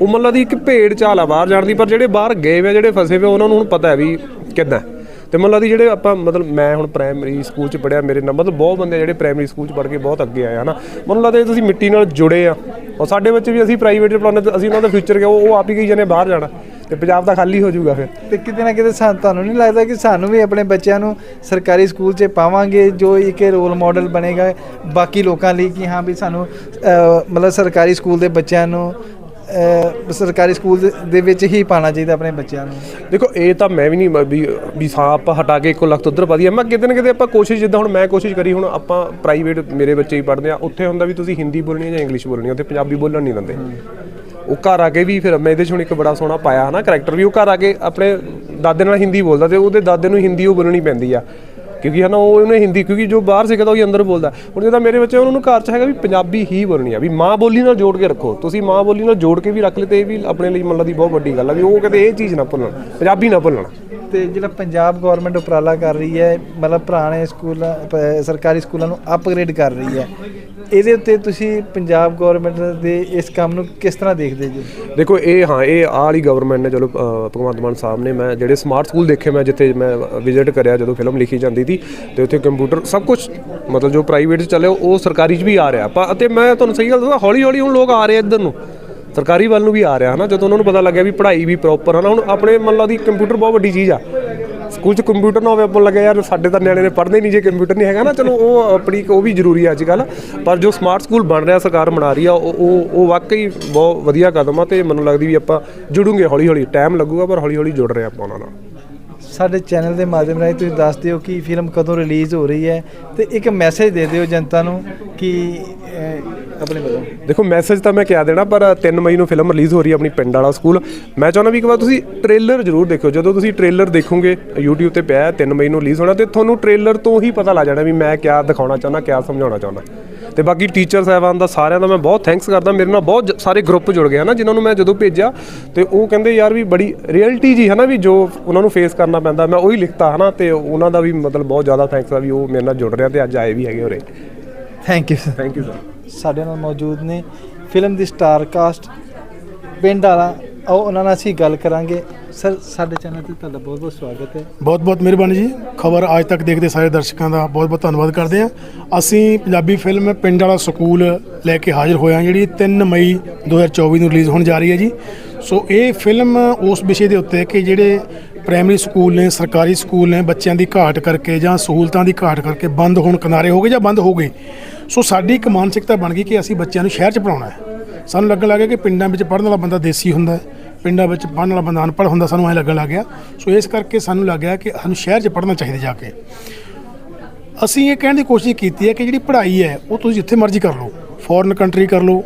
ਉਹ ਮਤਲਬ ਦੀ ਇੱਕ ਭੇਡ ਚਾਲ ਆ ਬਾਹਰ ਜਾਣ ਦੀ, ਪਰ ਜਿਹੜੇ ਬਾਹਰ ਗਏ ਵੇ ਜਿਹੜੇ ਫਸੇ ਵੇ ਉਹਨਾਂ ਨੂੰ ਹੁਣ ਪਤਾ ਹੈ ਵੀ ਕਿੱਦਾਂ ਹੈ। ਤੇ ਮਤਲਬ ਦੀ ਜਿਹੜੇ ਆਪਾਂ ਮਤਲਬ ਮੈਂ ਹੁਣ ਪ੍ਰਾਇਮਰੀ ਸਕੂਲ ਚ ਪੜਿਆ ਮੇਰੇ ਨਾਲ ਮਤਲਬ ਬਹੁਤ ਬੰਦੇ ਆ ਜਿਹੜੇ ਪ੍ਰਾਇਮਰੀ ਸਕੂਲ ਚ ਪੜ੍ਹ ਕੇ ਬਹੁਤ ਅੱਗੇ ਆਏ ਹਨਾ। ਮੈਨੂੰ ਲੱਗਦਾ ਤੁਸੀਂ ਮਿੱਟੀ ਨਾਲ ਜੁੜੇ ਆ। ਔਰ ਸਾਡੇ ਬੱਚੇ ਵੀ ਅਸੀਂ ਪ੍ਰਾਈਵੇਟ ਚ ਪੜਾਉਂਦੇ ਅਸੀਂ ਉਹਨਾਂ ਦਾ ਫਿਊਚਰ ਕਿ ਉਹ ਉਹ ਆਪ ਹੀ ਕਹੀ ਜਾਂਦੇ ਬਾਹਰ ਜਾਣਾ। ਤੇ ਪੰਜਾਬ ਤਾਂ ਖਾਲੀ ਹੋ ਜਾਊਗਾ ਫਿਰ।
ਤੇ ਕਿਤੇ ਨਾ ਕਿਤੇ ਸਾਨੂੰ ਤੁਹਾਨੂੰ ਨਹੀਂ ਲੱਗਦਾ ਕਿ ਸਾਨੂੰ ਵੀ ਆਪਣੇ ਬੱਚਿਆਂ ਨੂੰ ਸਰਕਾਰੀ ਸਕੂਲ 'ਚ ਪਾਵਾਂਗੇ ਜੋ ਇੱਕ ਰੋਲ ਮਾਡਲ ਬਣੇਗਾ। ਬਾਕੀ ਲੋਕਾਂ ਲਈ ਕਿ ਹਾਂ ਵੀ ਸਾਨੂੰ ਮਤਲਬ ਸਰਕਾਰੀ ਸਕੂਲ ਦੇ ਬੱਚਿਆਂ ਨੂੰ ਸਰਕਾਰੀ ਸਕੂਲ ਦੇ- ਵਿੱਚ ਹੀ ਪਾਣਾ ਚਾਹੀਦਾ ਆਪਣੇ ਬੱਚਿਆਂ ਨੂੰ।
ਦੇਖੋ ਇਹ ਤਾਂ ਮੈਂ ਵੀ ਨਹੀਂ ਵੀ ਵੀ ਸਾਂ ਆਪਾਂ ਹਟਾ ਕੇ ਇੱਕੋ ਲੱਖ ਉਧਰ ਵਧੀਆ ਮੈਂ ਕਿਤੇ ਨਾ ਕਿਤੇ ਆਪਾਂ ਕੋਸ਼ਿਸ਼ ਜਿੱਦਾਂ ਹੁਣ ਮੈਂ ਕੋਸ਼ਿਸ਼ ਕਰੀ ਹੁਣ ਆਪਾਂ ਪ੍ਰਾਈਵੇਟ ਮੇਰੇ ਬੱਚੇ ਹੀ ਪੜ੍ਹਦੇ ਆ ਉੱਥੇ ਹੁੰਦਾ ਵੀ ਤੁਸੀਂ ਹਿੰਦੀ ਬੋਲਣੀ ਜਾਂ ਇੰਗਲਿਸ਼ ਬੋਲਣੀ ਉੱਥੇ ਪੰਜਾਬੀ ਬੋਲਣ ਨਹੀਂ ਦਿੰਦੇ। ਉਹ ਘਰ ਆ ਕੇ ਵੀ ਫਿਰ ਮੈਂ ਇਹਦੇ 'ਚ ਹੁਣ ਇੱਕ ਬੜਾ ਸੋਹਣਾ ਪਾਇਆ ਹਨਾ ਕਰੈਕਟਰ ਵੀ ਉਹ ਘਰ ਆ ਕੇ ਆਪਣੇ ਦਾਦੇ ਨਾਲ ਹਿੰਦੀ ਬੋਲਦਾ ਤੇ ਉਹਦੇ ਦਾਦੇ ਨੂੰ ਹਿੰਦੀ ਉਹ ਬੋਲਣੀ ਪੈਂਦੀ ਆ। ਕਿਉਂਕਿ ਹਨਾ ਉਹ ਉਹਨੇ ਹਿੰਦੀ, ਕਿਉਂਕਿ ਜੋ ਬਾਹਰ ਸਿੱਖਦਾ ਉਹ ਅੰਦਰ ਬੋਲਦਾ। ਹੁਣ ਜਿਹਦਾ ਮੇਰੇ ਬੱਚੇ ਉਹਨਾਂ ਨੂੰ ਘਰ 'ਚ ਹੈਗਾ ਵੀ ਪੰਜਾਬੀ ਹੀ ਬੋਲਣੀ ਆ, ਵੀ ਮਾਂ ਬੋਲੀ ਨਾਲ ਜੋੜ ਕੇ ਰੱਖੋ। ਤੁਸੀਂ ਮਾਂ ਬੋਲੀ ਨਾਲ ਜੋੜ ਕੇ ਵੀ ਰੱਖ ਲਏ ਤੇ ਇਹ ਵੀ ਆਪਣੇ ਲਈ ਮਤਲਬ ਦੀ ਬਹੁਤ ਵੱਡੀ ਗੱਲ ਆ ਵੀ ਉਹ ਕਦੇ ਇਹ ਚੀਜ਼ ਨਾ ਭੁੱਲਣ, ਪੰਜਾਬੀ ਨਾ ਭੁੱਲਣ।
ਉੱਤੇ ਜਿਹੜਾ ਪੰਜਾਬ ਗਵਰਨਮੈਂਟ ਉਪਰਾਲਾ ਕਰ ਰਹੀ ਹੈ, ਮਤਲਬ ਪੁਰਾਣੇ ਸਕੂਲਾਂ ਸਰਕਾਰੀ ਸਕੂਲਾਂ ਨੂੰ ਅਪਗ੍ਰੇਡ ਕਰ ਰਹੀ ਹੈ, ਇਹਦੇ ਉੱਤੇ ਤੁਸੀਂ ਪੰਜਾਬ ਗਵਰਨਮੈਂਟ ਦੇ ਇਸ ਕੰਮ ਨੂੰ ਕਿਸ ਤਰ੍ਹਾਂ ਦੇਖਦੇ ਜੀ?
ਦੇਖੋ, ਇਹ ਹਾਂ, ਇਹ ਆਹ ਵਾਲੀ ਗਵਰਨਮੈਂਟ ਨੇ, ਚਲੋ ਭਗਵੰਤ ਮਾਨ ਸਾਹਿਬ ਨੇ, ਮੈਂ ਜਿਹੜੇ ਸਮਾਰਟ ਸਕੂਲ ਦੇਖੇ, ਮੈਂ ਜਿੱਥੇ ਮੈਂ ਵਿਜ਼ਿਟ ਕਰਿਆ, ਜਦੋਂ ਫਿਲਮ ਲਿਖੀ ਜਾਂਦੀ ਸੀ, ਤੇ ਉੱਥੇ ਕੰਪਿਊਟਰ ਸਭ ਕੁਝ ਮਤਲਬ ਜੋ ਪ੍ਰਾਈਵੇਟ 'ਚ ਚੱਲੇ ਉਹ ਸਰਕਾਰੀ 'ਚ ਵੀ ਆ ਰਿਹਾ। ਆਪਾਂ, ਅਤੇ ਮੈਂ ਤੁਹਾਨੂੰ ਸਹੀ ਗੱਲ ਦੱਸਾਂ ਹੌਲੀ ਹੌਲੀ ਹੁਣ ਲੋਕ ਆ ਰਹੇ ਆ ਇੱਧਰ ਨੂੰ। ਸਰਕਾਰੀ ਵੱਲ ਨੂੰ ਵੀ ਆ ਰਿਹਾ ਹਨਾ, ਜਦੋਂ ਉਹਨਾਂ ਨੂੰ ਪਤਾ ਲੱਗਿਆ ਵੀ ਪੜ੍ਹਾਈ ਵੀ ਪ੍ਰੋਪਰ ਹਨਾ ਹੁਣ ਆਪਣੇ ਮੰਨ ਲਓ ਦੀ ਕੰਪਿਊਟਰ ਬਹੁਤ ਵੱਡੀ ਚੀਜ਼ ਆ। ਸਕੂਲ 'ਚ ਕੰਪਿਊਟਰ ਨਾ ਹੋਵੇ ਆਪਾਂ ਨੂੰ ਲੱਗਿਆ ਯਾਰ, ਸਾਡੇ ਤਾਂ ਨਿਆਣੇ ਨੇ ਪੜ੍ਹਦੇ ਨਹੀਂ ਜੇ ਕੰਪਿਊਟਰ ਨਹੀਂ ਹੈਗਾ ਨਾ, ਚਲੋ ਉਹ ਆਪਣੀ ਉਹ ਵੀ ਜ਼ਰੂਰੀ ਆ ਅੱਜ ਕੱਲ ਪਰ ਜੋ ਸਮਾਰਟ ਸਕੂਲ ਬਣ ਰਿਹਾ, ਸਰਕਾਰ ਬਣਾ ਰਹੀ ਆ, ਉਹ ਉਹ ਉਹ ਵਾਕਈ ਬਹੁਤ ਵਧੀਆ ਕਦਮ ਆ ਤੇ ਮੈਨੂੰ ਲੱਗਦੀ ਵੀ ਆਪਾਂ ਜੁੜੂਗੇ ਹੌਲੀ ਹੌਲੀ ਟਾਈਮ ਲੱਗੂਗਾ, ਪਰ ਹੌਲੀ ਹੌਲੀ ਜੁੜ ਰਹੇ ਆਪਾਂ ਉਹਨਾਂ ਨਾਲ।
ਸਾਡੇ ਚੈਨਲ ਦੇ ਮਾਧਿਅਮ ਰਾਹੀਂ ਤੁਸੀਂ ਦੱਸ ਦਿਓ ਕਿ ਫਿਲਮ ਕਦੋਂ ਰਿਲੀਜ਼ ਹੋ ਰਹੀ ਹੈ ਤੇ ਇੱਕ ਮੈਸੇਜ ਦੇ ਦਿਓ ਜਨਤਾ ਨੂੰ ਕਿ ਆਪਣੇ ਵੱਲੋਂ।
ਦੇਖੋ, ਮੈਸੇਜ ਤਾਂ ਮੈਂ ਕਿਹਾ ਦੇਣਾ, ਪਰ 3 ਮਈ ਨੂੰ ਫਿਲਮ ਰਿਲੀਜ਼ ਹੋ ਰਹੀ ਹੈ ਆਪਣੀ ਪਿੰਡ ਵਾਲਾ ਸਕੂਲ। ਮੈਂ ਚਾਹੁੰਦਾ ਵੀ ਇੱਕ ਵਾਰ ਤੁਸੀਂ ਟ੍ਰੇਲਰ ਜ਼ਰੂਰ ਦੇਖਿਓ। ਜਦੋਂ ਤੁਸੀਂ ਟ੍ਰੇਲਰ ਦੇਖੋਗੇ, YouTube ਤੇ ਪਿਆ 3 ਮਈ ਨੂੰ ਰਿਲੀਜ਼ ਹੋਣਾ, ਤੇ ਤੁਹਾਨੂੰ ਟ੍ਰੇਲਰ ਤੋਂ ਹੀ ਪਤਾ ਲੱਗ ਜਾਣਾ ਵੀ ਮੈਂ ਕਿਆ ਦਿਖਾਉਣਾ ਚਾਹੁੰਦਾ, ਕਿਆ ਸਮਝਾਉਣਾ ਚਾਹੁੰਦਾ। ਤੇ ਬਾਕੀ ਟੀਚਰ ਸਾਹਿਬਾਨ ਦਾ ਸਾਰਿਆਂ ਦਾ ਮੈਂ ਬਹੁਤ ਥੈਂਕਸ ਕਰਦਾ। ਮੇਰੇ ਨਾਲ ਬਹੁਤ ਸਾਰੇ ਗਰੁੱਪ ਜੁੜ ਗਏ ਹਨਾ ਜਿਨ੍ਹਾਂ ਨੂੰ ਮੈਂ ਜਦੋਂ ਭੇਜਿਆ ਤੇ ਉਹ ਕਹਿੰਦੇ ਯਾਰ ਵੀ ਬੜੀ ਰਿਐਲਿਟੀ ਜੀ ਹਨਾ ਵੀ ਜੋ ਉਹਨਾਂ ਨੂੰ ਫੇਸ ਕਰਨਾ ਪੈਂਦਾ। ਮੈਂ ਉਹੀ ਲਿਖਤਾ ਹਨਾ ਤੇ ਉਹਨਾਂ ਦਾ ਵੀ ਮਤਲਬ ਬਹੁਤ ਜ਼ਿਆਦਾ ਥੈਂਕਸ ਆ ਵੀ ਉਹ ਮੇਰੇ ਨਾਲ ਜੁੜ ਰਿਹਾ ਤੇ ਅੱਜ ਆਏ ਵੀ ਹੈਗੇ ਹੋਰੇ
thank you
thank you sir
ਸਾਡੇ ਨਾਲ ਮੌਜੂਦ ਨੇ ਫਿਲਮ ਦੀ ਸਟਾਰ ਕਾਸਟ ਪਿੰਡ ਵਾਲਾ ਆਓ, ਉਹਨਾਂ ਨਾਲ ਅਸੀਂ ਗੱਲ ਕਰਾਂਗੇ। ਸਰ, ਸਾਡੇ ਚੈਨਲ ਤੇ ਤੁਹਾਡਾ ਬਹੁਤ ਬਹੁਤ ਸਵਾਗਤ ਹੈ।
ਬਹੁਤ ਬਹੁਤ ਮਿਹਰਬਾਨੀ ਜੀ। ਖਬਰ ਅੱਜ ਤੱਕ ਦੇਖਦੇ ਸਾਰੇ ਦਰਸ਼ਕਾਂ ਦਾ ਬਹੁਤ ਬਹੁਤ ਧੰਨਵਾਦ ਕਰਦੇ ਹਾਂ। ਅਸੀਂ ਪੰਜਾਬੀ ਫਿਲਮ ਪਿੰਡ ਵਾਲਾ ਸਕੂਲ ਲੈ ਕੇ ਹਾਜ਼ਰ ਹੋਏ ਹਾਂ, ਜਿਹੜੀ 3 ਮਈ 2024 ਨੂੰ ਰਿਲੀਜ਼ ਹੋਣ ਜਾ ਰਹੀ ਹੈ ਜੀ। ਸੋ ਇਹ ਫਿਲਮ ਉਸ ਵਿਸ਼ੇ ਦੇ ਉੱਤੇ ਕਿ ਜਿਹੜੇ ਪ੍ਰਾਇਮਰੀ ਸਕੂਲ ਨੇ, ਸਰਕਾਰੀ ਸਕੂਲ ਨੇ, ਬੱਚਿਆਂ ਦੀ ਘਾਟ ਕਰਕੇ ਜਾਂ ਸਹੂਲਤਾਂ ਦੀ ਘਾਟ ਕਰਕੇ ਬੰਦ ਹੋਣ ਕਿਨਾਰੇ ਹੋ ਗਏ ਜਾਂ ਬੰਦ ਹੋ ਗਏ। ਸੋ ਸਾਡੀ ਇੱਕ ਮਾਨਸਿਕਤਾ ਬਣ ਗਈ ਕਿ ਅਸੀਂ ਬੱਚਿਆਂ ਨੂੰ ਸ਼ਹਿਰ 'ਚ ਪੜਾਉਣਾ ਹੈ। ਸਾਨੂੰ ਲੱਗਣ ਲੱਗਾ ਕਿ ਪਿੰਡਾਂ ਵਿੱਚ ਪੜ੍ਹਨ ਵਾਲਾ ਬੰਦਾ ਦੇਸੀ ਹੁੰਦਾ ਹੈ। ਪਿੰਡਾਂ ਵਿੱਚ ਪੜ੍ਹਨ ਵਾਲਾ ਬੰਦਾ ਅਨਪੜ੍ਹ ਹੁੰਦਾ ਸਾਨੂੰ ਐਂ ਲੱਗਣ ਲੱਗ ਗਿਆ। ਸੋ ਇਸ ਕਰਕੇ ਸਾਨੂੰ ਲੱਗਿਆ ਕਿ ਸਾਨੂੰ ਸ਼ਹਿਰ 'ਚ ਪੜ੍ਹਨਾ ਚਾਹੀਦਾ ਜਾ ਕੇ। ਅਸੀਂ ਇਹ ਕਹਿਣ ਦੀ ਕੋਸ਼ਿਸ਼ ਕੀਤੀ ਹੈ ਕਿ ਜਿਹੜੀ ਪੜ੍ਹਾਈ ਹੈ, ਉਹ ਤੁਸੀਂ ਜਿੱਥੇ ਮਰਜ਼ੀ ਕਰ ਲਓ। ਫੋਰਨ ਕੰਟਰੀ ਕਰ ਲਓ